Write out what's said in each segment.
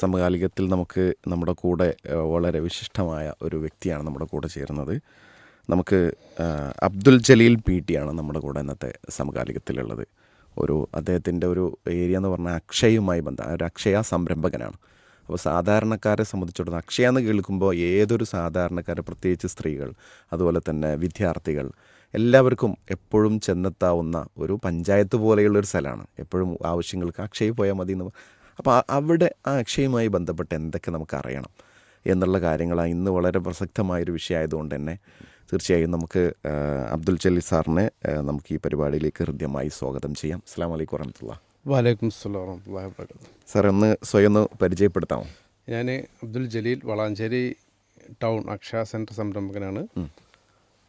സമകാലികത്തിൽ നമുക്ക് നമ്മുടെ കൂടെ വളരെ വിശിഷ്ടമായ ഒരു വ്യക്തിയാണ് നമ്മുടെ കൂടെ ചേരുന്നത്. നമുക്ക് അബ്ദുൽ ജലീൽ പി ആണ് നമ്മുടെ കൂടെ ഇന്നത്തെ സമകാലികത്തിലുള്ളത്. ഒരു അദ്ദേഹത്തിന്റെ ഒരു ഏരിയ എന്ന് പറഞ്ഞാൽ അക്ഷയുമായി ബന്ധം ഒരു അക്ഷയ സംരംഭകനാണ്. അപ്പോൾ സാധാരണക്കാരെ സംബന്ധിച്ചിടത്തോളം അക്ഷയ എന്ന് കേൾക്കുമ്പോൾ ഏതൊരു സാധാരണക്കാരെ പ്രത്യേകിച്ച് സ്ത്രീകൾ അതുപോലെ തന്നെ വിദ്യാർത്ഥികൾ എല്ലാവർക്കും എപ്പോഴും ചെന്നെത്താവുന്ന ഒരു പഞ്ചായത്ത് പോലെയുള്ള ഒരു സ്ഥലമാണ്. എപ്പോഴും ആവശ്യങ്ങൾക്ക് അക്ഷയ പോയാൽ മതി എന്ന് അപ്പോൾ അവിടെ ആ അക്ഷയുമായി ബന്ധപ്പെട്ട് എന്തൊക്കെ നമുക്ക് അറിയണം എന്നുള്ള കാര്യങ്ങളാണ് ഇന്ന് വളരെ പ്രസക്തമായൊരു വിഷയമായതുകൊണ്ട് തന്നെ തീർച്ചയായും നമുക്ക് അബ്ദുൽ ജലീൽ സാറിനെ നമുക്ക് ഈ പരിപാടിയിലേക്ക് ഹൃദ്യമായി സ്വാഗതം ചെയ്യാം. അസ്സാം വലൈക്കും വറഹമത്തുള്ള. വാലൈക്കും സ്ലാം സാർ ഒന്ന് സ്വയം ഒന്ന് പരിചയപ്പെടുത്താമോ? ഞാൻ അബ്ദുൽ ജലീൽ വളാഞ്ചേരി ടൗൺ അക്ഷയ സെന്റർ സംരംഭകനാണ്.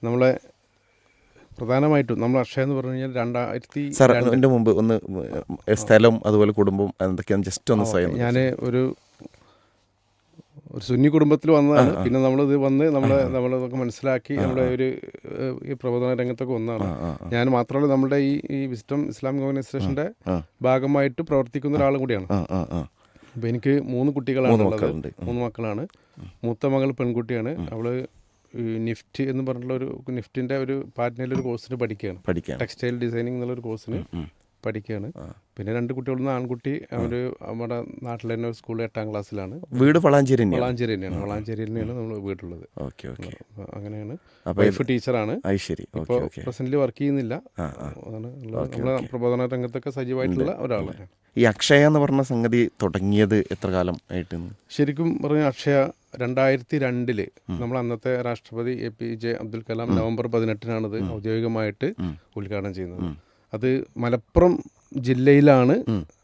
നമ്മളെ പ്രധാനമായിട്ടും നമ്മൾ അക്ഷയ എന്ന് പറഞ്ഞു കഴിഞ്ഞാൽ രണ്ടായിരത്തി സാർ അതിന്റെ മുമ്പ് ഒന്ന് സ്ഥലം അതുപോലെ കുടുംബം എന്തൊക്കെയാണ് ജസ്റ്റ് ഒന്ന് സ്വയം ഞാൻ ഒരു ഒരു സുന്നി കുടുംബത്തിൽ വന്നതാണ്. പിന്നെ നമ്മളിത് വന്ന് നമ്മളെ നമ്മളിതൊക്കെ മനസ്സിലാക്കി നമ്മുടെ ഒരു ഈ പ്രബോധന രംഗത്തൊക്കെ ഒന്നാണ് ഞാൻ മാത്രമല്ല നമ്മുടെ ഈ ഈ വിസ്റ്റം ഇസ്ലാമിക് ഓർഗനൈസേഷന്റെ ഭാഗമായിട്ട് പ്രവർത്തിക്കുന്ന ഒരാളും കൂടിയാണ്. അപ്പോൾ എനിക്ക് മൂന്ന് കുട്ടികളാണ് ഉള്ളത്. മൂന്ന് മക്കളാണ്. മൂത്ത മകൾ പെൺകുട്ടിയാണ്. അവൾ നിഫ്റ്റ് എന്ന് പറഞ്ഞിട്ടുള്ള ഒരു നിഫ്റ്റിന്റെ ഒരു പാറ്റ്നയിൽ ഒരു കോഴ്സിന് പഠിക്കുകയാണ്. ടെക്സ്റ്റൈൽ ഡിസൈനിങ് എന്നുള്ള ഒരു കോഴ്സിന് പഠിക്കുകയാണ്. പിന്നെ രണ്ട് കുട്ടികളും ആൺകുട്ടി അവർ നമ്മുടെ നാട്ടിൽ തന്നെ ഒരു സ്കൂളിൽ എട്ടാം ക്ലാസ്സിലാണ്. വീട് വളാഞ്ചേരി തന്നെയാണ്? വളാഞ്ചേരി തന്നെയാണ്. വളാഞ്ചേരി തന്നെയാണ് നമ്മൾ വീട്ടിലുള്ളത് ഓക്കെ ഓക്കെ. അങ്ങനെയാണ്. വൈഫ് ടീച്ചറാണ്. പ്രസന്റ് ശരി. ഓക്കെ ഇപ്പോൾ പ്രസന്റിൽ വർക്ക് ചെയ്യുന്നില്ല. അതാണ് ഉള്ളത്. നമ്മളെ പ്രബോധന രംഗത്തൊക്കെ സജീവമായിട്ടുള്ള ഒരാളാണ് ഈ അക്ഷയ എന്ന് പറഞ്ഞ സംഗതി തുടങ്ങിയത് എത്ര കാലം ആയിട്ട്? ശരിക്കും പറഞ്ഞ അക്ഷയ രണ്ടായിരത്തി രണ്ടിൽ നമ്മൾ അന്നത്തെ രാഷ്ട്രപതി A P J Abdul Kalam November പതിനെട്ടിനാണത് ഔദ്യോഗികമായിട്ട് ഉദ്ഘാടനം ചെയ്യുന്നത്. അത് മലപ്പുറം ജില്ലയിലാണ്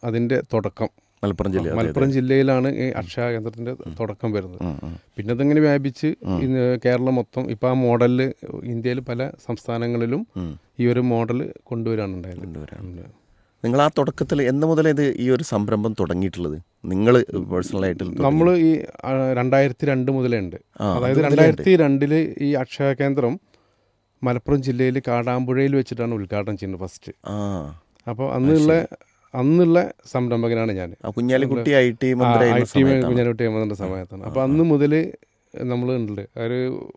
അതിന്റെ തുടക്കം. മലപ്പുറം ജില്ല മലപ്പുറം ജില്ലയിലാണ് ഈ അക്ഷയ കേന്ദ്രത്തിന്റെ തുടക്കം വരുന്നത്. പിന്നെ അതിങ്ങനെ വ്യാപിച്ച് കേരളം മൊത്തം ഇപ്പം ആ മോഡലിൽ ഇന്ത്യയിൽ പല സംസ്ഥാനങ്ങളിലും ഈ ഒരു മോഡൽ കൊണ്ടുവരാണ് ഉണ്ടായത് നിങ്ങൾ ആ തുടക്കത്തിൽ എന്ന് മുതൽ ഇത് ഈ ഒരു സംരംഭം തുടങ്ങിയിട്ടുള്ളത്? നിങ്ങൾ പേഴ്സണലായിട്ട് നമ്മൾ ഈ രണ്ടായിരത്തി രണ്ട് മുതലേ ഉണ്ട്. അതായത് രണ്ടായിരത്തി രണ്ടിൽ ഈ അക്ഷയ കേന്ദ്രം മലപ്പുറം ജില്ലയിൽ കാടാമ്പുഴയിൽ വെച്ചിട്ടാണ് ഉദ്ഘാടനം ചെയ്യുന്നത് ഫസ്റ്റ്. ആ. അപ്പോൾ അന്നുള്ള അന്നുള്ള സംരംഭകനാണ് ഞാൻ ആ കുഞ്ഞാലിക്കുട്ടി ഐ ടി ഐ മന്ത്രിയായിരുന്ന ടി സമയത്താണ്. കുഞ്ഞാലിക്കുട്ടി എന്ന സമയത്താണ്. അപ്പോൾ അന്ന് മുതൽ നമ്മൾ ഉണ്ട്. ഒരു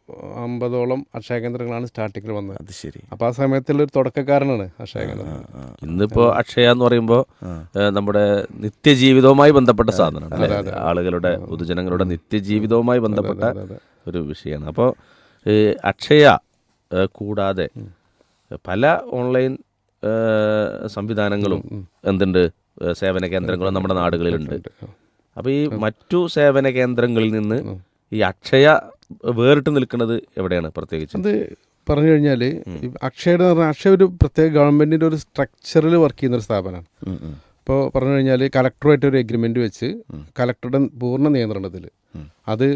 അമ്പതോളം അക്ഷയ കേന്ദ്രങ്ങളാണ് സ്റ്റാർട്ടിങ്ങിൽ വന്നത്. അത് ശരി. അപ്പോൾ ആ സമയത്തുള്ള ഒരു തുടക്കക്കാരനാണ് അക്ഷയ കേന്ദ്രം. ഇന്നിപ്പോൾ അക്ഷയ എന്ന് പറയുമ്പോൾ നമ്മുടെ നിത്യജീവിതവുമായി ബന്ധപ്പെട്ട സാധനമാണ്? ആളുകളുടെ പൊതുജനങ്ങളുടെ നിത്യജീവിതവുമായി ബന്ധപ്പെട്ട ഒരു വിഷയമാണ്. അപ്പോൾ അക്ഷയ കൂടാതെ പല ഓൺലൈൻ സംവിധാനങ്ങളും എന്തുണ്ട്? സേവന കേന്ദ്രങ്ങളും നമ്മുടെ നാടുകളിലുണ്ട്. അപ്പോൾ ഈ മറ്റു സേവന കേന്ദ്രങ്ങളിൽ നിന്ന് ഈ അക്ഷയ വേറിട്ട് നിൽക്കുന്നത് എവിടെയാണ് പ്രത്യേകിച്ച്? അത് പറഞ്ഞു കഴിഞ്ഞാൽ അക്ഷയുടെ എന്ന് പറഞ്ഞാൽ അക്ഷയ ഒരു പ്രത്യേക ഗവൺമെന്റിന്റെ ഒരു സ്ട്രക്ചറിൽ വർക്ക് ചെയ്യുന്ന ഒരു സ്ഥാപനമാണ്. ഇപ്പോൾ പറഞ്ഞു കഴിഞ്ഞാൽ കലക്ടറുമായിട്ട് ഒരു എഗ്രിമെന്റ് വെച്ച് കലക്ടറുടെ പൂർണ നിയന്ത്രണത്തിൽ അത്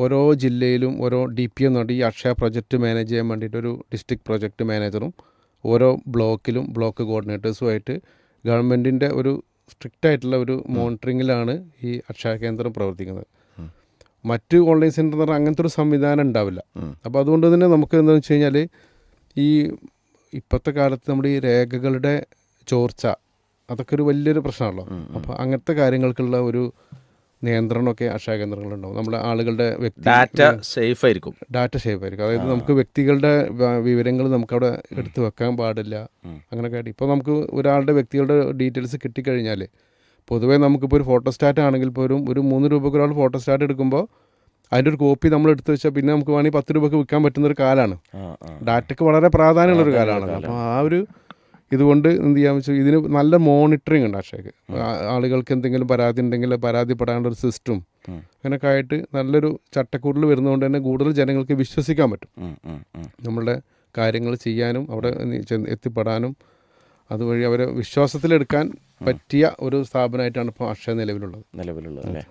ഓരോ ജില്ലയിലും ഓരോ ഡി പി എന്ന് പറഞ്ഞിട്ട് ഈ അക്ഷയ പ്രൊജക്റ്റ് മാനേജ് ചെയ്യാൻ വേണ്ടിയിട്ട് ഒരു ഡിസ്ട്രിക്ട് പ്രൊജക്റ്റ് മാനേജറും ഓരോ ബ്ലോക്കിലും ബ്ലോക്ക് കോർഡിനേറ്റേഴ്സുമായിട്ട് ഗവൺമെന്റിന്റെ ഒരു സ്ട്രിക്റ്റ് ആയിട്ടുള്ള ഒരു മോണിറ്ററിങ്ങിലാണ് ഈ അക്ഷയ കേന്ദ്രം പ്രവർത്തിക്കുന്നത്. മറ്റ് ഓൺലൈൻ സെന്റർ എന്ന് പറഞ്ഞാൽ അങ്ങനത്തെ ഒരു സംവിധാനം ഉണ്ടാവില്ല. അപ്പോൾ അതുകൊണ്ട് തന്നെ നമുക്ക് എന്താണെന്ന് വെച്ച് കഴിഞ്ഞാൽ ഈ ഇപ്പോഴത്തെ കാലത്ത് നമ്മുടെ ഈ രേഖകളുടെ ചോർച്ച അതൊക്കെ ഒരു വലിയൊരു പ്രശ്നമാണല്ലോ. അപ്പോൾ അങ്ങനത്തെ കാര്യങ്ങൾക്കുള്ള ഒരു നിയന്ത്രണമൊക്കെ അക്ഷയ കേന്ദ്രങ്ങളുണ്ടാവും നമ്മുടെ ആളുകളുടെ ഡാറ്റ സേഫ് ആയിരിക്കും ഡാറ്റ സേഫ് ആയിരിക്കും അതായത് നമുക്ക് വ്യക്തികളുടെ വിവരങ്ങൾ നമുക്കവിടെ എടുത്തു വെക്കാൻ പാടില്ല. അങ്ങനെയൊക്കെ ആയിട്ട്. ഇപ്പോൾ നമുക്ക് ഒരാളുടെ വ്യക്തികളുടെ ഡീറ്റെയിൽസ് കിട്ടിക്കഴിഞ്ഞാൽ പൊതുവേ നമുക്കിപ്പോൾ ഒരു ഫോട്ടോസ്റ്റാറ്റ് ആണെങ്കിൽ പോലും ഒരു മൂന്ന് രൂപയ്ക്ക് ഒരാൾ ഫോട്ടോസ്റ്റാറ്റ് എടുക്കുമ്പോൾ അതിന്റെ ഒരു കോപ്പി നമ്മൾ എടുത്തു വെച്ചാൽ പിന്നെ നമുക്ക് വേണമെങ്കിൽ പത്ത് രൂപയ്ക്ക് വിൽക്കാൻ പറ്റുന്ന ഒരു കാലമാണ് ഡാറ്റയ്ക്ക് വളരെ പ്രാധാന്യമുള്ളൊരു കാലമാണ് അപ്പോൾ ആ ഒരു ഇതുകൊണ്ട് എന്ത് ചെയ്യാന്ന് വെച്ചാൽ ഇതിന് നല്ല മോണിറ്ററിങ് ഉണ്ട് അക്ഷയക്ക്. ആളുകൾക്ക് എന്തെങ്കിലും പരാതി ഉണ്ടെങ്കിൽ പരാതിപ്പെടാനുള്ള ഒരു സിസ്റ്റം അങ്ങനെയൊക്കെ ആയിട്ട് നല്ലൊരു ചട്ടക്കൂടിൽ വരുന്നതുകൊണ്ട് തന്നെ കൂടുതൽ ജനങ്ങൾക്ക് വിശ്വസിക്കാൻ പറ്റും. നമ്മളുടെ കാര്യങ്ങൾ ചെയ്യാനും അവിടെ എത്തിപ്പെടാനും അതുവഴി അവരെ വിശ്വാസത്തിലെടുക്കാൻ പറ്റിയ ഒരു സ്ഥാപനമായിട്ടാണ് ഇപ്പോൾ അക്ഷയ നിലവിലുള്ളത്. നിലവിലുള്ളത് അല്ലേ?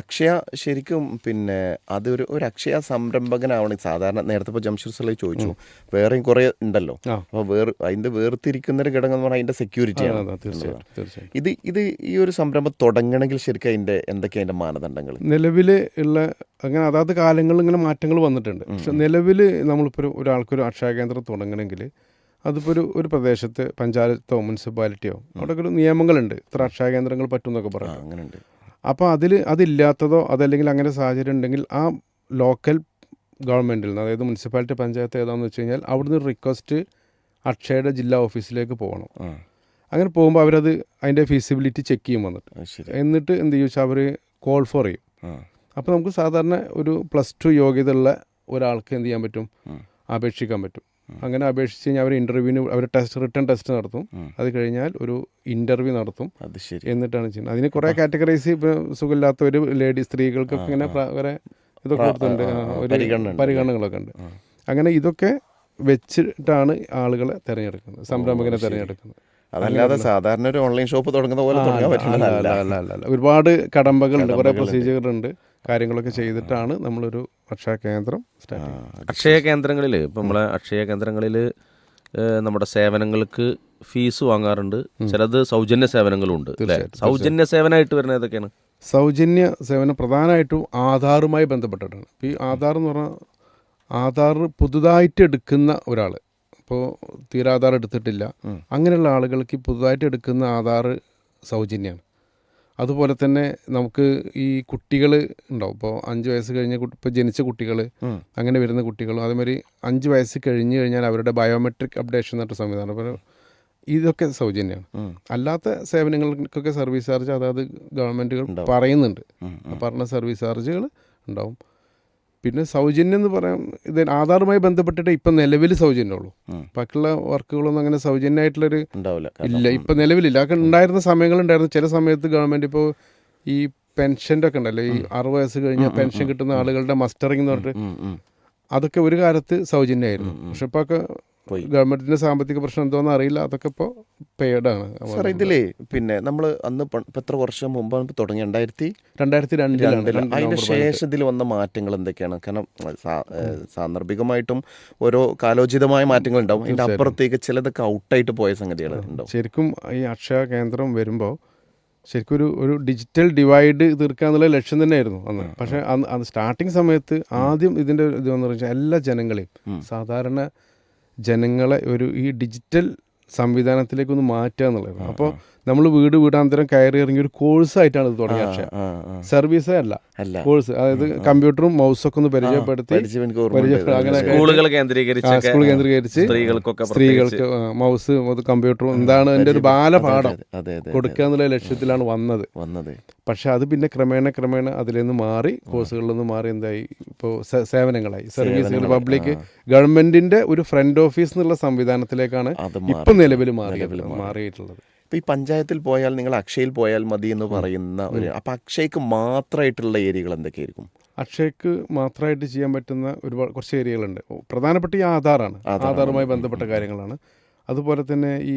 അക്ഷയ ശരിക്കും പിന്നെ അതൊരു ഒരു അക്ഷയ സംരംഭകനാവണം. സാധാരണ നേരത്തെ ഇപ്പോൾ ജംഷീർ സലൈ ചോദിച്ചു വേറെയും കുറേ ഉണ്ടല്ലോ. അപ്പോൾ വേറെ അതിന്റെ വേർതിരിക്കുന്ന ഒരു ഘടകം എന്ന് പറഞ്ഞാൽ അതിന്റെ സെക്യൂരിറ്റിയാണ് ഇത് ഇത് ഈ ഒരു സംരംഭം തുടങ്ങണമെങ്കിൽ ശരിക്കും അതിന്റെ എന്തൊക്കെയാണ് അതിന്റെ മാനദണ്ഡങ്ങൾ നിലവിൽ ഉള്ള അങ്ങനെ അതാത് കാലങ്ങളിൽ ഇങ്ങനെ മാറ്റങ്ങൾ വന്നിട്ടുണ്ട്. പക്ഷെ നിലവിൽ നമ്മളിപ്പോൾ ഒരു ഒരാൾക്കൊരു അക്ഷയ കേന്ദ്രം തുടങ്ങണമെങ്കിൽ അതിപ്പോൾ ഒരു ഒരു പ്രദേശത്ത് പഞ്ചായത്തോ മുനിസിപ്പാലിറ്റിയോ അവിടെ ഒരു നിയമങ്ങളുണ്ട്. ഇത്ര അക്ഷയ കേന്ദ്രങ്ങൾ പറ്റും എന്നൊക്കെ ആ പറയാം അങ്ങനെയുണ്ട്. അപ്പോൾ അതിൽ അതില്ലാത്തതോ അതല്ലെങ്കിൽ അങ്ങനെ സാഹചര്യം ഉണ്ടെങ്കിൽ ആ ലോക്കൽ ഗവൺമെന്റിൽ നിന്ന് അതായത് മുനിസിപ്പാലിറ്റി പഞ്ചായത്ത് ഏതാണെന്ന് വെച്ച് കഴിഞ്ഞാൽ അവിടുന്ന് റിക്വസ്റ്റ് അക്ഷയുടെ ജില്ലാ ഓഫീസിലേക്ക് പോകണം. അങ്ങനെ പോകുമ്പോൾ അവരത് അതിന്റെ ഫീസിബിലിറ്റി ചെക്ക് ചെയ്യും വന്നിട്ട്. എന്നിട്ട് എന്ത് ചെയ്യും വെച്ചാൽ അവർ കോൾ ഫോർ ചെയ്യും. അപ്പോൾ നമുക്ക് സാധാരണ ഒരു പ്ലസ് ടു യോഗ്യത ഉള്ള ഒരാൾക്ക് എന്ത് ചെയ്യാൻ പറ്റും. അപേക്ഷിക്കാൻ പറ്റും. അങ്ങനെ അപേക്ഷിച്ച് കഴിഞ്ഞാൽ അവർ ഇന്റർവ്യൂവിന് അവർ ടെസ്റ്റ് റിട്ടേൺ ടെസ്റ്റ് നടത്തും. അത് കഴിഞ്ഞാൽ ഒരു ഇന്റർവ്യൂ നടത്തും. അത് ശരി. എന്നിട്ടാണ് ചെയ്യുന്നത്. അതിന് കുറേ കാറ്റഗറൈസ് ഇപ്പോൾ സുഖമില്ലാത്തവർ ലേഡി സ്ത്രീകൾക്കൊക്കെ ഇങ്ങനെ വരെ ഇതൊക്കെ കൊടുത്തിട്ടുണ്ട്. ഒരു പരിഗണന പരിഗണനകളൊക്കെ ഉണ്ട്. അങ്ങനെ ഇതൊക്കെ വെച്ചിട്ടാണ് ആളുകളെ തിരഞ്ഞെടുക്കുന്നത്. സംരംഭകനെ. തിരഞ്ഞെടുക്കുന്നത്. അതല്ലാതെ സാധാരണ ഒരു ഓൺലൈൻ ഷോപ്പ് തുടങ്ങുന്ന പോലെ. ഒരുപാട് കടമ്പകളുണ്ട്. കുറേ. പ്രൊസീജിയറുണ്ട് കാര്യങ്ങളൊക്കെ ചെയ്തിട്ടാണ് നമ്മളൊരു അക്ഷയ കേന്ദ്രം അക്ഷയ കേന്ദ്രങ്ങളിൽ ഇപ്പം നമ്മളെ അക്ഷയ കേന്ദ്രങ്ങളിൽ നമ്മുടെ സേവനങ്ങൾക്ക് ഫീസ് വാങ്ങാറുണ്ട്. ചിലത് സൗജന്യ സേവനങ്ങളുണ്ട് സൗജന്യ സേവനമായിട്ട് വരുന്ന ഏതൊക്കെയാണ്? സൗജന്യ സേവനം പ്രധാനമായിട്ടും ആധാറുമായി ബന്ധപ്പെട്ടിട്ടാണ്. ഇപ്പോൾ ഈ ആധാർ എന്ന് പറഞ്ഞാൽ ആധാർ പുതുതായിട്ട് എടുക്കുന്ന ഒരാൾ ഇപ്പോൾ തീരെ ആധാർ എടുത്തിട്ടില്ല അങ്ങനെയുള്ള ആളുകൾക്ക് പുതുതായിട്ട് എടുക്കുന്ന ആധാർ സൗജന്യമാണ് അതുപോലെ തന്നെ നമുക്ക് ഈ കുട്ടികൾ ഉണ്ടാവും. ഇപ്പോൾ അഞ്ച് വയസ്സ് കഴിഞ്ഞ ഇപ്പോൾ ജനിച്ച കുട്ടികൾ അങ്ങനെ വരുന്ന കുട്ടികളും അതേമാതിരി അഞ്ച് വയസ്സ് കഴിഞ്ഞ് കഴിഞ്ഞാൽ അവരുടെ ബയോമെട്രിക് അപ്ഡേഷൻ എന്നിട്ട് സംവിധാനം അപ്പോൾ ഇതൊക്കെ സൗജന്യമാണ് അല്ലാത്ത സേവനങ്ങൾക്കൊക്കെ സർവീസ് ചാർജ് അതായത് ഗവൺമെന്റുകൾ പറയുന്നുണ്ട്. പറഞ്ഞ സർവീസ് ചാർജുകൾ ഉണ്ടാവും. പിന്നെ സൗജന്യം എന്ന് പറയാൻ ഇത് ആധാറുമായി ബന്ധപ്പെട്ടിട്ട് ഇപ്പം നിലവിൽ സൗജന്യമുള്ളൂ. ബാക്കിയുള്ള വർക്കുകളൊന്നും അങ്ങനെ സൗജന്യമായിട്ടുള്ളൊരു ഉണ്ടാവില്ല. ഇല്ല ഇപ്പം നിലവിലില്ല. അതൊക്കെ ഉണ്ടായിരുന്ന സമയങ്ങളുണ്ടായിരുന്നു. ചില സമയത്ത് ഗവൺമെന്റ് ഇപ്പോൾ ഈ പെൻഷന്റെ ഒക്കെ ഉണ്ടല്ലോ. ഈ അറുപത് വയസ്സ് കഴിഞ്ഞാൽ പെൻഷൻ കിട്ടുന്ന ആളുകളുടെ മസ്റ്ററിംഗ് എന്ന് പറഞ്ഞിട്ട്. അതൊക്കെ ഒരു കാലത്ത് സൗജന്യമായിരുന്നു. പക്ഷെ ഇപ്പോൾ ഒക്കെ പോയി. ഗവൺമെന്റിന്റെ സാമ്പത്തിക പ്രശ്നം എന്തോന്ന് അറിയില്ല. അതൊക്കെ ഇപ്പോൾ പെയ്ഡാണ് സാർ ഇതിലേ പിന്നെ നമ്മൾ അന്ന് എത്ര വർഷം മുമ്പാണ് തുടങ്ങി? രണ്ടായിരത്തി രണ്ടായിരത്തി രണ്ടിലാണ്. അതിന് ശേഷം ഇതിൽ വന്ന മാറ്റങ്ങൾ എന്തൊക്കെയാണ്? കാരണം സാന്ദർഭികമായിട്ടും ഓരോ കാലോചിതമായ മാറ്റങ്ങൾ ഉണ്ടാവും. അതിന്റെ അപ്പുറത്തേക്ക് ചിലതൊക്കെ ഔട്ടായിട്ട് പോയ സംഗതികൾ ഉണ്ടാവും. ശരിക്കും ഈ അക്ഷയ കേന്ദ്രം വരുമ്പോൾ ശരിക്കും ഒരു ഒരു ഡിജിറ്റൽ ഡിവൈഡ് തീർക്കുക എന്നുള്ള ലക്ഷ്യം തന്നെയായിരുന്നു അന്ന്. പക്ഷേ അന്ന് അന്ന് സ്റ്റാർട്ടിങ് സമയത്ത് ആദ്യം ഇതിന്റെ ഇത് വന്നു വെച്ചാൽ എല്ലാ ജനങ്ങളെയും സാധാരണ ജനങ്ങളെ ഒരു ഈ ഡിജിറ്റൽ സംവിധാനത്തിലേക്കൊന്ന് മാറ്റുക എന്നുള്ളതാണ് അപ്പോൾ നമ്മൾ വീട് വീടാന്തരം കയറി ഇറങ്ങി ഒരു കോഴ്സ് ആയിട്ടാണ് ഇത് തുടങ്ങിയ അക്ഷയ. സർവീസേ അല്ല. കോഴ്സ് അതായത് കമ്പ്യൂട്ടറും മൗസൊക്കെ ഒന്ന് പരിചയപ്പെടുത്തി സ്കൂളുകൾ കേന്ദ്രീകരിച്ചൊക്കെ സ്കൂൾ കേന്ദ്രീകരിച്ച് സ്ത്രീകൾക്ക് മൗസ് കമ്പ്യൂട്ടറും എന്താണ് എന്റെ ഒരു ബാലപാഠം. അതെ, അതെ അതെ കൊടുക്കുക എന്നുള്ള ലക്ഷ്യത്തിലാണ് വന്നത്. വന്നത്. പക്ഷെ അത് പിന്നെ ക്രമേണ ക്രമേണ അതിൽ നിന്ന് മാറി കോഴ്സുകളിൽ നിന്ന് മാറി എന്തായി? ഇപ്പോൾ സേവനങ്ങളായി. സർവീസുകൾ പബ്ലിക് ഗവൺമെന്റിന്റെ ഒരു ഫ്രണ്ട് ഓഫീസ് എന്നുള്ള സംവിധാനത്തിലേക്കാണ് ഇപ്പം ഇപ്പൊ നിലവിൽ മാറി. മാറിയിട്ടുള്ളത്. ഇപ്പൊ ഈ പഞ്ചായത്തിൽ പോയാൽ നിങ്ങൾ അക്ഷയയിൽ പോയാൽ മതി എന്ന് പറയുന്ന ഒരു അപ്പം അക്ഷയ്ക്ക് മാത്രമായിട്ടുള്ള ഏരിയകൾ എന്തൊക്കെയായിരിക്കും? അക്ഷയ്ക്ക് മാത്രമായിട്ട് ചെയ്യാൻ പറ്റുന്ന ഒരുപാട് കുറച്ച് ഏരിയകളുണ്ട്. പ്രധാനപ്പെട്ട ഈ ആധാറാണ്. ആധാറുമായി ബന്ധപ്പെട്ട കാര്യങ്ങളാണ്. അതുപോലെ തന്നെ ഈ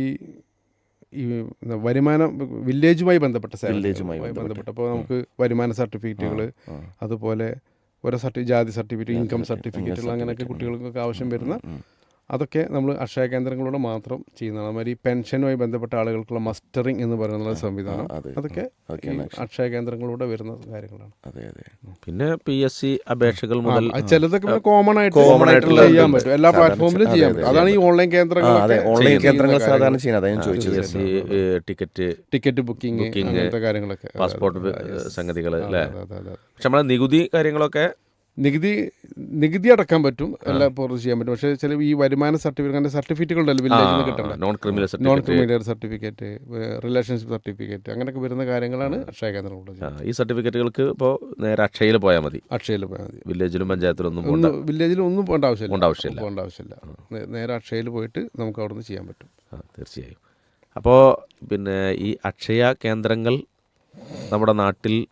ഈ വരുമാനം വില്ലേജുമായി ബന്ധപ്പെട്ട വില്ലേജുമായി ബന്ധപ്പെട്ട. അപ്പോൾ നമുക്ക് വരുമാന സർട്ടിഫിക്കറ്റുകൾ അതുപോലെ ഓരോ സർട്ടി ജാതി സർട്ടിഫിക്കറ്റ് ഇൻകം സർട്ടിഫിക്കറ്റുകൾ അങ്ങനെയൊക്കെ കുട്ടികൾക്കൊക്കെ ആവശ്യം വരുന്ന അതൊക്കെ നമ്മൾ അക്ഷയ കേന്ദ്രങ്ങളിലൂടെ മാത്രം ചെയ്യുന്നതാണ്. അതുമാതിരി പെൻഷനുമായി ബന്ധപ്പെട്ട ആളുകൾക്കുള്ള മസ്റ്ററിംഗ് എന്ന് പറയുന്ന സംവിധാനം അതൊക്കെ അക്ഷയ കേന്ദ്രങ്ങളിലൂടെ വരുന്ന കാര്യങ്ങളാണ്. അതെ അതെ. പിന്നെ പി എസ് സി അപേക്ഷകൾ മുതൽ ചിലതൊക്കെ കോമൺ ആയിട്ട് കോമൺ ആയിട്ടുള്ള ചെയ്യാൻ പറ്റും. എല്ലാ പ്ലാറ്റ്ഫോമിലും ചെയ്യാൻ പറ്റും. അതാണ് ഈ ഓൺലൈൻ കേന്ദ്രങ്ങൾ അതെ ഓൺലൈൻ കേന്ദ്രങ്ങൾ സാധാരണ ചെയ്യുന്നത്. അതായത് ഞാൻ ചോദിച്ചത്. P ticket ticket booking booking അങ്ങനത്തെ കാര്യങ്ങളൊക്കെ. പാസ്പോർട്ട് സംഗതികൾ അല്ലേ? അതെ, അതെ, അതെ. പക്ഷെ നമ്മളെ നികുതി കാര്യങ്ങളൊക്കെ നികുതി നികുതി അടക്കാൻ പറ്റും എല്ലാ പുറത്ത് ചെയ്യാൻ പറ്റും. പക്ഷേ ചില ഈ വരുമാന സർട്ടിഫിക്കറ്റ് സർട്ടിഫിക്കറ്റുകളുണ്ടല്ലോ വില്ലേജിൽ നിന്ന് കിട്ടേണ്ട? Non criminal non certificate criminal certificate relationship certificate അങ്ങനെയൊക്കെ വരുന്ന കാര്യങ്ങളാണ് അക്ഷയ കേന്ദ്രങ്ങൾ. ഈ സർട്ടിഫിക്കറ്റുകൾക്ക് ഇപ്പോൾ നേരെ അക്ഷയയിൽ പോയാൽ മതി. അക്ഷയയിൽ പോയാൽ മതി. വില്ലേജിലും പഞ്ചായത്തിലും ഒന്നും പോകണ്ട ഒന്ന് വില്ലേജിൽ ഒന്നും പോകേണ്ട ആവശ്യമില്ല. പോകേണ്ട ആവശ്യമില്ല. പോകേണ്ട ആവശ്യമില്ല. നേരെ അക്ഷയയിൽ പോയിട്ട് നമുക്ക് അവിടെ നിന്ന് ചെയ്യാൻ പറ്റും. ആ, തീർച്ചയായും. അപ്പോൾ പിന്നെ ഈ അക്ഷയ കേന്ദ്രങ്ങൾ നമ്മുടെ നാട്ടിൽ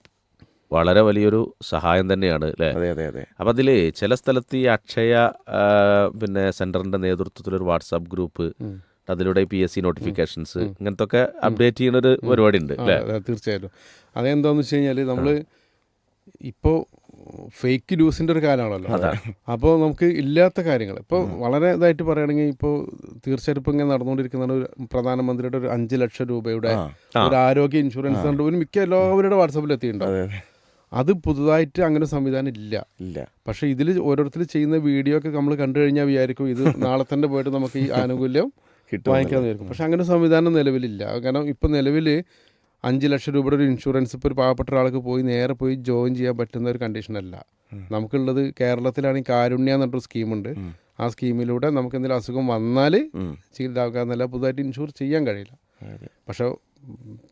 വളരെ വലിയൊരു സഹായം തന്നെയാണ് അല്ലേ? അതെ അതെ അതെ. അപ്പം അതിൽ ചില സ്ഥലത്ത് ഈ അക്ഷയ പിന്നെ സെന്ററിന്റെ നേതൃത്വത്തിൽ ഒരു വാട്സാപ്പ് ഗ്രൂപ്പ് അതിലൂടെ പി എസ് സി നോട്ടിഫിക്കേഷൻസ് ഇങ്ങനത്തെ ഒക്കെ അപ്ഡേറ്റ് ചെയ്യുന്ന ഒരു പരിപാടി ഉണ്ട് അല്ലേ? തീർച്ചയായിട്ടും. അതെന്താന്ന് വെച്ച് കഴിഞ്ഞാൽ നമ്മൾ ഇപ്പോൾ ഫേക്ക് ന്യൂസിന്റെ ഒരു കാലമാണല്ലോ. അപ്പോൾ നമുക്ക് ഇല്ലാത്ത കാര്യങ്ങൾ ഇപ്പോൾ വളരെ ഇതായിട്ട് പറയുകയാണെങ്കിൽ ഇപ്പോൾ തീർച്ചയായിട്ടും ഇപ്പോൾ ഇങ്ങനെ നടന്നുകൊണ്ടിരിക്കുന്നതാണ് ഒരു പ്രധാനമന്ത്രിയുടെ ഒരു അഞ്ച് ലക്ഷം രൂപയുടെ ഒരു ആരോഗ്യ ഇൻഷുറൻസ് കൊണ്ട് ഒരു മിക്ക എല്ലാവരുടെ വാട്സാപ്പിൽ എത്തിയിട്ടുണ്ടാവും അതെ പുതുതായിട്ട് അങ്ങനെ സംവിധാനം ഇല്ല. ഇല്ല. പക്ഷേ ഇതിൽ ഓരോരുത്തർ ചെയ്യുന്ന വീഡിയോ ഒക്കെ നമ്മൾ കണ്ടു കഴിഞ്ഞാൽ വിചാരിക്കും ഇത് നാളെ തന്നെ പോയിട്ട് നമുക്ക് ഈ ആനുകൂല്യം കിട്ടും വാങ്ങിക്കാമെന്ന് വിചാരിക്കും. പക്ഷെ അങ്ങനെ സംവിധാനം നിലവിലില്ല. കാരണം ഇപ്പം നിലവിൽ അഞ്ച് ലക്ഷം രൂപയുടെ ഒരു ഇൻഷുറൻസ് ഇപ്പോൾ ഒരു പാവപ്പെട്ട ഒരാൾക്ക് പോയി നേരെ പോയി ജോയിൻ ചെയ്യാൻ പറ്റുന്ന ഒരു കണ്ടീഷനല്ല നമുക്കുള്ളത് കേരളത്തിലാണെങ്കിൽ കാരുണ്യ എന്നൊരു സ്കീമുണ്ട്. ആ സ്കീമിലൂടെ നമുക്ക് എന്തെങ്കിലും അസുഖം വന്നാൽ ചികിത്സാക്കാന്നല്ല പുതുതായിട്ട് ഇൻഷുർ ചെയ്യാൻ കഴിയില്ല. പക്ഷെ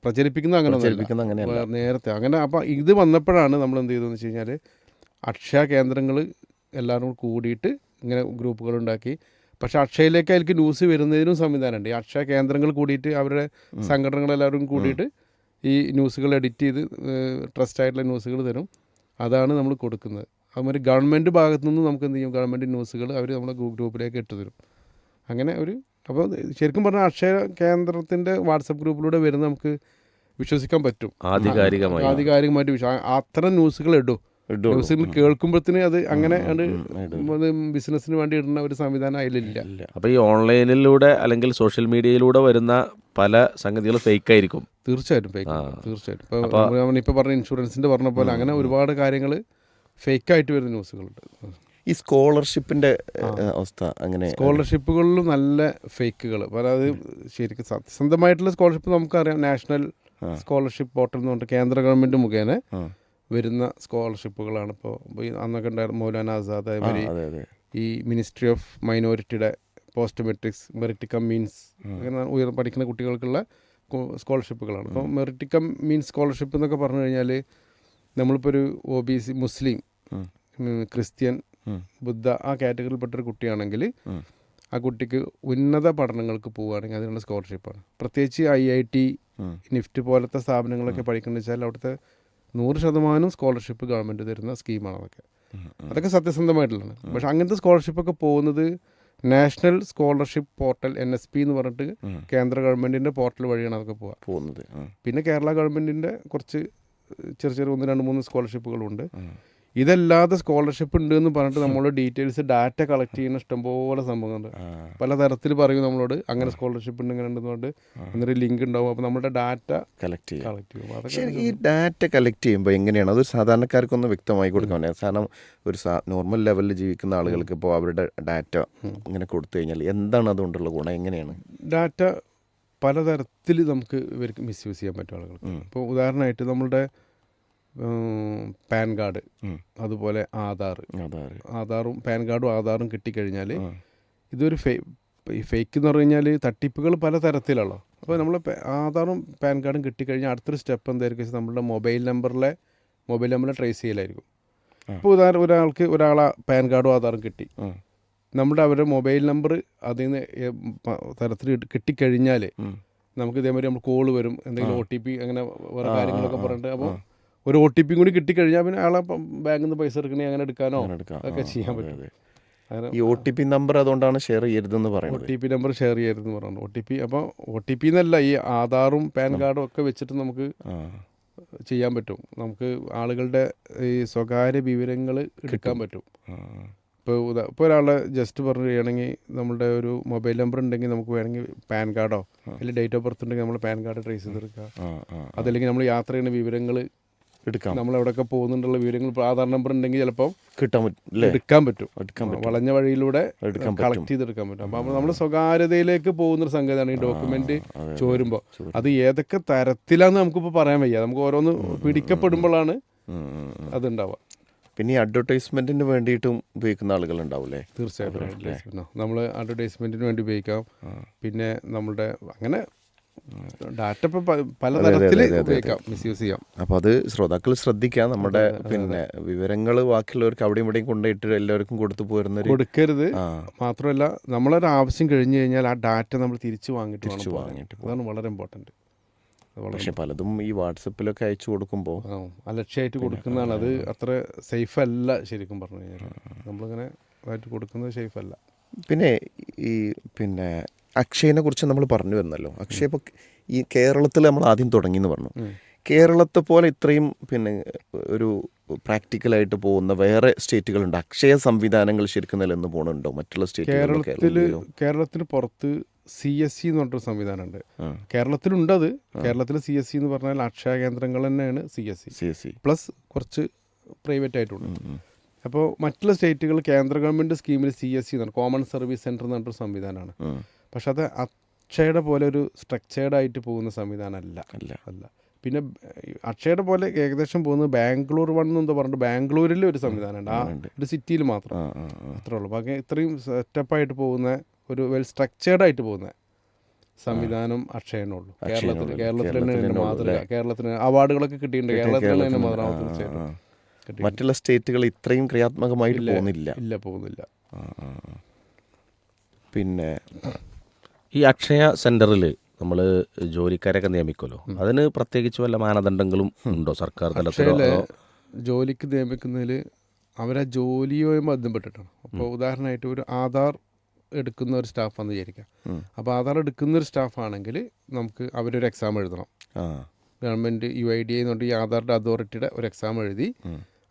പ്രചരിപ്പിക്കുന്നത് അങ്ങനെ പ്രചരിപ്പിക്കുന്നത് അങ്ങനെയല്ല. നേരത്തെ. അങ്ങനെ അപ്പം ഇത് വന്നപ്പോഴാണ് നമ്മൾ എന്ത് ചെയ്തതെന്ന് വെച്ച് കഴിഞ്ഞാൽ അക്ഷയ കേന്ദ്രങ്ങൾ എല്ലാവരും കൂടിയിട്ട് ഇങ്ങനെ ഗ്രൂപ്പുകൾ ഉണ്ടാക്കി. പക്ഷെ അക്ഷയയിലേക്ക് അതിലേക്ക് ന്യൂസ് വരുന്നതിനും സംവിധാനമുണ്ട്. ഈ അക്ഷയ കേന്ദ്രങ്ങൾ കൂടിയിട്ട് അവരുടെ സംഘടനകളെല്ലാവരും കൂടിയിട്ട് ഈ ന്യൂസുകൾ എഡിറ്റ് ചെയ്ത് ട്രസ്റ്റായിട്ടുള്ള ന്യൂസുകൾ തരും. അതാണ് നമ്മൾ കൊടുക്കുന്നത്. അതുമാതിരി ഗവൺമെന്റ് ഭാഗത്തു നിന്ന് നമുക്ക് എന്ത് ചെയ്യും? ഗവൺമെന്റ് ന്യൂസുകൾ അവർ നമ്മുടെ ഗ്രൂപ്പിലേക്ക് ഇട്ടു തരും. അങ്ങനെ ഒരു അപ്പോൾ ശരിക്കും പറഞ്ഞാൽ അക്ഷയ കേന്ദ്രത്തിന്റെ വാട്സപ്പ് ഗ്രൂപ്പിലൂടെ വരുന്ന നമുക്ക് വിശ്വസിക്കാൻ പറ്റും. ആധികാരികമായി. ആധികാരികമായിട്ട് വിശ്വാസം അത്തരം ന്യൂസുകൾ ഇടും. കേൾക്കുമ്പോഴത്തേന് അത് അങ്ങനെ ബിസിനസ്സിന് വേണ്ടി ഇടുന്ന ഒരു സംവിധാനം അതിലില്ല. അപ്പൊ ഈ ഓൺലൈനിലൂടെ അല്ലെങ്കിൽ സോഷ്യൽ മീഡിയയിലൂടെ വരുന്ന പല സംഗതികളും ഫേക്ക് ആയിരിക്കും തീർച്ചയായിട്ടും. ഫേക്ക് തീർച്ചയായിട്ടും ഇപ്പോൾ ഇപ്പോൾ പറഞ്ഞ ഇൻഷുറൻസിന്റെ പറഞ്ഞ പോലെ അങ്ങനെ ഒരുപാട് കാര്യങ്ങൾ ഫേക്കായിട്ട് വരുന്ന ന്യൂസുകളുണ്ട്. ഈ സ്കോളർഷിപ്പിന്റെ അവസ്ഥ അങ്ങനെ സ്കോളർഷിപ്പുകളിലും നല്ല ഫേക്കുകൾ അതായത് ശരിക്കും സത്യസന്ധമായിട്ടുള്ള സ്കോളർഷിപ്പ് നമുക്കറിയാം. നാഷണൽ സ്കോളർഷിപ്പ് പോർട്ടൽ എന്ന് പറഞ്ഞിട്ട് കേന്ദ്ര ഗവൺമെന്റ് മുഖേന വരുന്ന സ്കോളർഷിപ്പുകളാണ്. ഇപ്പോൾ അന്നൊക്കെ ഉണ്ടായിരുന്ന മൗലാന ആസാദ് അതേമാതിരി അതെ അതെ. ഈ ministry of മൈനോറിറ്റിയുടെ post metrics merit cum means അങ്ങനെ ഉയർന്ന് പഠിക്കുന്ന കുട്ടികൾക്കുള്ള സ്കോളർഷിപ്പുകളാണ്. അപ്പോൾ മെറിറ്റ് കം മീൻസ് സ്കോളർഷിപ്പ് എന്നൊക്കെ പറഞ്ഞു കഴിഞ്ഞാൽ നമ്മളിപ്പോൾ ഒരു ഒ ബി സി മുസ്ലിം ക്രിസ്ത്യൻ. ബുദ്ധ ആ കാറ്റഗറിയിൽപ്പെട്ട ഒരു കുട്ടിയാണെങ്കിൽ ആ കുട്ടിക്ക് ഉന്നത പഠനങ്ങൾക്ക് പോവുകയാണെങ്കിൽ അതിനുള്ള സ്കോളർഷിപ്പാണ് പ്രത്യേകിച്ച് ഐ ഐ ടി നിഫ്റ്റ് പോലത്തെ സ്ഥാപനങ്ങളൊക്കെ പഠിക്കുന്നത് വെച്ചാൽ അവിടുത്തെ നൂറ് ശതമാനം സ്കോളർഷിപ്പ് ഗവൺമെന്റ് തരുന്ന സ്കീമാണ് അതൊക്കെ. അതൊക്കെ സത്യസന്ധമായിട്ടുള്ളതാണ്. പക്ഷെ അങ്ങനത്തെ സ്കോളർഷിപ്പൊക്കെ പോകുന്നത് national scholarship portal N S P എന്ന് പറഞ്ഞിട്ട് കേന്ദ്ര ഗവൺമെന്റിന്റെ പോർട്ടൽ വഴിയാണ് അതൊക്കെ പോവുക. പോകുന്നത് പിന്നെ കേരള ഗവൺമെന്റിന്റെ കുറച്ച് ചെറിയ ചെറിയ ഒന്ന് രണ്ട് മൂന്ന് സ്കോളർഷിപ്പുകളുണ്ട്. ഇതല്ലാതെ സ്കോളർഷിപ്പ് ഉണ്ട് എന്ന് പറഞ്ഞിട്ട് നമ്മളോട് ഡീറ്റെയിൽസ് ഡാറ്റ കളക്ട് ചെയ്യുന്ന ഇഷ്ടംപോലെ സംഭവങ്ങളുണ്ട്. പല തരത്തിൽ പറയും നമ്മളോട് അങ്ങനെ സ്കോളർഷിപ്പ് ഉണ്ട് ഇങ്ങനെ ഉണ്ടെന്ന് പറഞ്ഞിട്ട് അന്നൊരു ലിങ്ക് ഉണ്ടാവും. അപ്പോൾ നമ്മുടെ ഡാറ്റ കളക്ട് ചെയ്യും. കളക്ട് ചെയ്യും ഈ ഡാറ്റ കളക്ട് ചെയ്യുമ്പോൾ എങ്ങനെയാണ്? അത് സാധാരണക്കാർക്കൊന്ന് വ്യക്തമായി കൊടുക്കാൻ കാരണം ഒരു സാ നോർമൽ ലെവലിൽ ജീവിക്കുന്ന ആളുകൾക്ക് ഇപ്പോൾ അവരുടെ ഡാറ്റ ഇങ്ങനെ കൊടുത്തു കഴിഞ്ഞാൽ എന്താണ് അതുകൊണ്ടുള്ള ഗുണം? എങ്ങനെയാണ്? ഡാറ്റ പലതരത്തിൽ നമുക്ക് ഇവർക്ക് മിസ്യൂസ് ചെയ്യാൻ പറ്റും ആളുകൾക്ക്. ഇപ്പോൾ ഉദാഹരണമായിട്ട് നമ്മളുടെ പാൻ കാർഡ് അതുപോലെ ആധാർ. ആധാറും പാൻ കാർഡും ആധാറും കിട്ടിക്കഴിഞ്ഞാൽ. ഇതൊരു ഫേ ഫേക്ക് എന്ന് പറഞ്ഞു കഴിഞ്ഞാൽ തട്ടിപ്പുകൾ പല തരത്തിലാണല്ലോ അപ്പോൾ നമ്മൾ ആധാറും പാൻ കാർഡും കിട്ടിക്കഴിഞ്ഞാൽ അടുത്തൊരു സ്റ്റെപ്പ് എന്തായിരിക്കും നമ്മളുടെ മൊബൈൽ നമ്പറിലെ മൊബൈൽ നമ്പറിൽ ട്രേസ് ചെയ്യലായിരിക്കും. ഇപ്പോൾ ഉദാഹരണം ഒരാൾക്ക് ഒരാളെ പാൻ കാർഡും ആധാറും കിട്ടി. നമ്മുടെ അവരുടെ മൊബൈൽ നമ്പർ അതിൽ നിന്ന് തരത്തിൽ കിട്ടി- കിട്ടിക്കഴിഞ്ഞാൽ. നമുക്ക് ഇതേമാതിരി നമ്മൾ കോൾ വരും എന്തെങ്കിലും ഒ ടി പി അങ്ങനെ വേറെ കാര്യങ്ങളൊക്കെ പറഞ്ഞിട്ട്. അപ്പോൾ. ഒരു ഒ ടി പിയും കൂടി കിട്ടിക്കഴിഞ്ഞാൽ പിന്നെ അയാളെ ബാങ്കിൽ നിന്ന് പൈസ എടുക്കണേ അങ്ങനെ എടുക്കാനോ? ഒക്കെ ചെയ്യാൻ പറ്റും. ഈ ഒ ടി പി നമ്പർ അതുകൊണ്ടാണ് ഷെയർ ചെയ്യരുതെന്ന് പറയുന്നത്. O T P number share ചെയ്യരുതെന്ന് പറയുന്നത്. ഒ ടി പി അപ്പോൾ ഒ ടി പി എന്നല്ല ഈ ആധാറും പാൻ കാർഡും ഒക്കെ വെച്ചിട്ട് നമുക്ക് ചെയ്യാൻ പറ്റും. നമുക്ക് ആളുകളുടെ ഈ സ്വകാര്യ വിവരങ്ങൾ എടുക്കാൻ പറ്റും. ഇപ്പോൾ ഇപ്പോൾ ഒരാളെ ജസ്റ്റ് പറഞ്ഞു ചെയ്യണമെങ്കിൽ നമ്മുടെ ഒരു മൊബൈൽ നമ്പർ ഉണ്ടെങ്കിൽ നമുക്ക് വേണമെങ്കിൽ പാൻ കാർഡോ അല്ലെങ്കിൽ ഡേറ്റ് ഓഫ് ബർത്ത് ഉണ്ടെങ്കിൽ നമ്മൾ പാൻ കാർഡ് ട്രേസ് ചെയ്തെടുക്കുക. അതല്ലെങ്കിൽ നമ്മൾ യാത്ര ചെയ്യുന്ന വിവരങ്ങൾ എടുക്കാം. നമ്മൾ എവിടെയൊക്കെ പോകുന്നുണ്ടുള്ള വിവരങ്ങൾ ആധാർ നമ്പർ ഉണ്ടെങ്കിൽ ചിലപ്പോൾ കിട്ടാൻ പറ്റും എടുക്കാൻ പറ്റും. എടുക്കാൻ പറ്റും. വളഞ്ഞ വഴിയിലൂടെ എടുക്കാൻ കളക്ട് ചെയ്തെടുക്കാൻ പറ്റും. അപ്പോൾ നമ്മൾ സ്വകാര്യതയിലേക്ക് പോകുന്ന ഒരു സംഗതിയാണ് ഈ ഡോക്യുമെന്റ്. ചോരുമ്പോൾ അത് ഏതൊക്കെ തരത്തിലാന്ന് നമുക്കിപ്പോൾ പറയാൻ വയ്യ. നമുക്ക് ഓരോന്ന് പിടിക്കപ്പെടുമ്പോഴാണ്. അതുണ്ടാവുക. പിന്നെ ഈ അഡ്വർടൈസ്മെന്റിന് വേണ്ടിയിട്ടും ഉപയോഗിക്കുന്ന ആളുകൾ ഉണ്ടാവില്ലേ തീർച്ചയായിട്ടും നമ്മൾ അഡ്വർടൈസ്മെന്റിന് വേണ്ടി ഉപയോഗിക്കാം. പിന്നെ നമ്മളുടെ അങ്ങനെ ഡാറ്റ പല തരത്തിൽ ഉപയോഗിക്കാം മിസ്യൂസ് ചെയ്യാം. അപ്പോൾ അത് ശ്രോതാക്കൾ ശ്രദ്ധിക്കുക നമ്മുടെ പിന്നെ വിവരങ്ങൾ ബാക്കിയുള്ളവർക്ക് അവിടെയും ഇവിടെയും കൊണ്ടുപോയിട്ട് എല്ലാവർക്കും കൊടുത്തു പോരുന്ന കൊടുക്കരുത്. മാത്രമല്ല നമ്മളൊരു ആവശ്യം കഴിഞ്ഞു കഴിഞ്ഞാൽ ആ ഡാറ്റ നമ്മൾ തിരിച്ചു വാങ്ങിട്ട് തിരിച്ചു. വാങ്ങിയിട്ട് അതാണ് വളരെ ഇമ്പോർട്ടന്റ് പക്ഷെ പലതും ഈ വാട്സപ്പിലൊക്കെ അയച്ചു കൊടുക്കുമ്പോൾ അലക്ഷ്യമായിട്ട് കൊടുക്കുന്നതാണ്. അത് അത്ര സേഫ് അല്ല ശരിക്കും പറഞ്ഞു കഴിഞ്ഞാൽ നമ്മളിങ്ങനെ ആയിട്ട് കൊടുക്കുന്നത് സേഫ് അല്ല. പിന്നെ ഈ പിന്നെ അക്ഷയനെ കുറിച്ച് നമ്മൾ പറഞ്ഞു വരുന്നല്ലോ. അക്ഷയ ഇപ്പോൾ ഈ കേരളത്തിൽ നമ്മൾ ആദ്യം തുടങ്ങി എന്ന് പറഞ്ഞു കേരളത്തെ പോലെ ഇത്രയും പിന്നെ ഒരു പ്രാക്ടിക്കലായിട്ട് പോകുന്ന വേറെ സ്റ്റേറ്റുകളുണ്ട്. അക്ഷയ സംവിധാനങ്ങൾ ശരിക്കും നിലനിന്ന് പോകുന്നുണ്ടോ മറ്റുള്ള സ്റ്റേറ്റ് കേരളത്തിൽ കേരളത്തിന് പുറത്ത് സി എസ് സി എന്ന് പറഞ്ഞൊരു സംവിധാനമുണ്ട്. കേരളത്തിലുണ്ട് അത്. കേരളത്തിൽ സി എസ് സി എന്ന് പറഞ്ഞാൽ അക്ഷയ കേന്ദ്രങ്ങൾ തന്നെയാണ് C S C C S C plus കുറച്ച് പ്രൈവറ്റ് ആയിട്ടുണ്ട് അപ്പോൾ മറ്റുള്ള സ്റ്റേറ്റുകൾ കേന്ദ്ര ഗവൺമെന്റ് സ്കീമിൽ സി എസ് സി എന്നാണ് കോമൺ സർവീസ് സെന്റർ എന്ന് പറഞ്ഞൊരു സംവിധാനമാണ്. പക്ഷെ അത് അക്ഷയുടെ പോലെ ഒരു സ്ട്രക്ചേർഡായിട്ട് പോകുന്ന സംവിധാനമല്ല. അല്ല. അല്ല. പിന്നെ അക്ഷയുടെ പോലെ ഏകദേശം പോകുന്നത് ബാംഗ്ലൂർ വൺ എന്ന് പറഞ്ഞിട്ട് ബാംഗ്ലൂരിൽ ഒരു സംവിധാനമുണ്ട്. ആ ഒരു സിറ്റിയിൽ മാത്രം. അത്രേ ഉള്ളൂ. ബാക്കി ഇത്രയും സെറ്റപ്പായിട്ട് പോകുന്ന ഒരു വെൽ സ്ട്രക്ചേർഡായിട്ട് പോകുന്ന സംവിധാനം അക്ഷയനുള്ളൂ കേരളത്തിൽ കേരളത്തിൽ തന്നെ മാതൃക. കേരളത്തിന് അവാർഡുകളൊക്കെ കിട്ടിയിട്ടുണ്ട്. കേരളത്തിൽ തന്നെ മാതൃക തീർച്ചയായിട്ടും മറ്റുള്ള സ്റ്റേറ്റുകൾ ഇത്രയും ക്രിയാത്മകമായിട്ട് പോകുന്നില്ല. ഇല്ല പോകുന്നില്ല. പിന്നെ ഈ അക്ഷയ സെന്ററിൽ നമ്മൾ ജോലിക്കാരെയൊക്കെ നിയമിക്കുമല്ലോ. അതിന് പ്രത്യേകിച്ച് വല്ല മാനദണ്ഡങ്ങളും ഉണ്ടോ സർക്കാർ തലത്തിലോ ജോലിക്ക് നിയമിക്കുന്നതിൽ അവരെ ജോലിയുമായി ബന്ധപ്പെട്ടിട്ടാണ്. അപ്പോൾ ഉദാഹരണമായിട്ട് ഒരു ആധാർ എടുക്കുന്ന ഒരു സ്റ്റാഫാന്ന് വിചാരിക്കാം. അപ്പോൾ ആധാർ എടുക്കുന്ന ഒരു സ്റ്റാഫാണെങ്കിൽ നമുക്ക് അവരൊരു എക്സാം എഴുതണം. Government U I D I ഈ ആധാറിന്റെ അതോറിറ്റിയുടെ ഒരു എക്സാം എഴുതി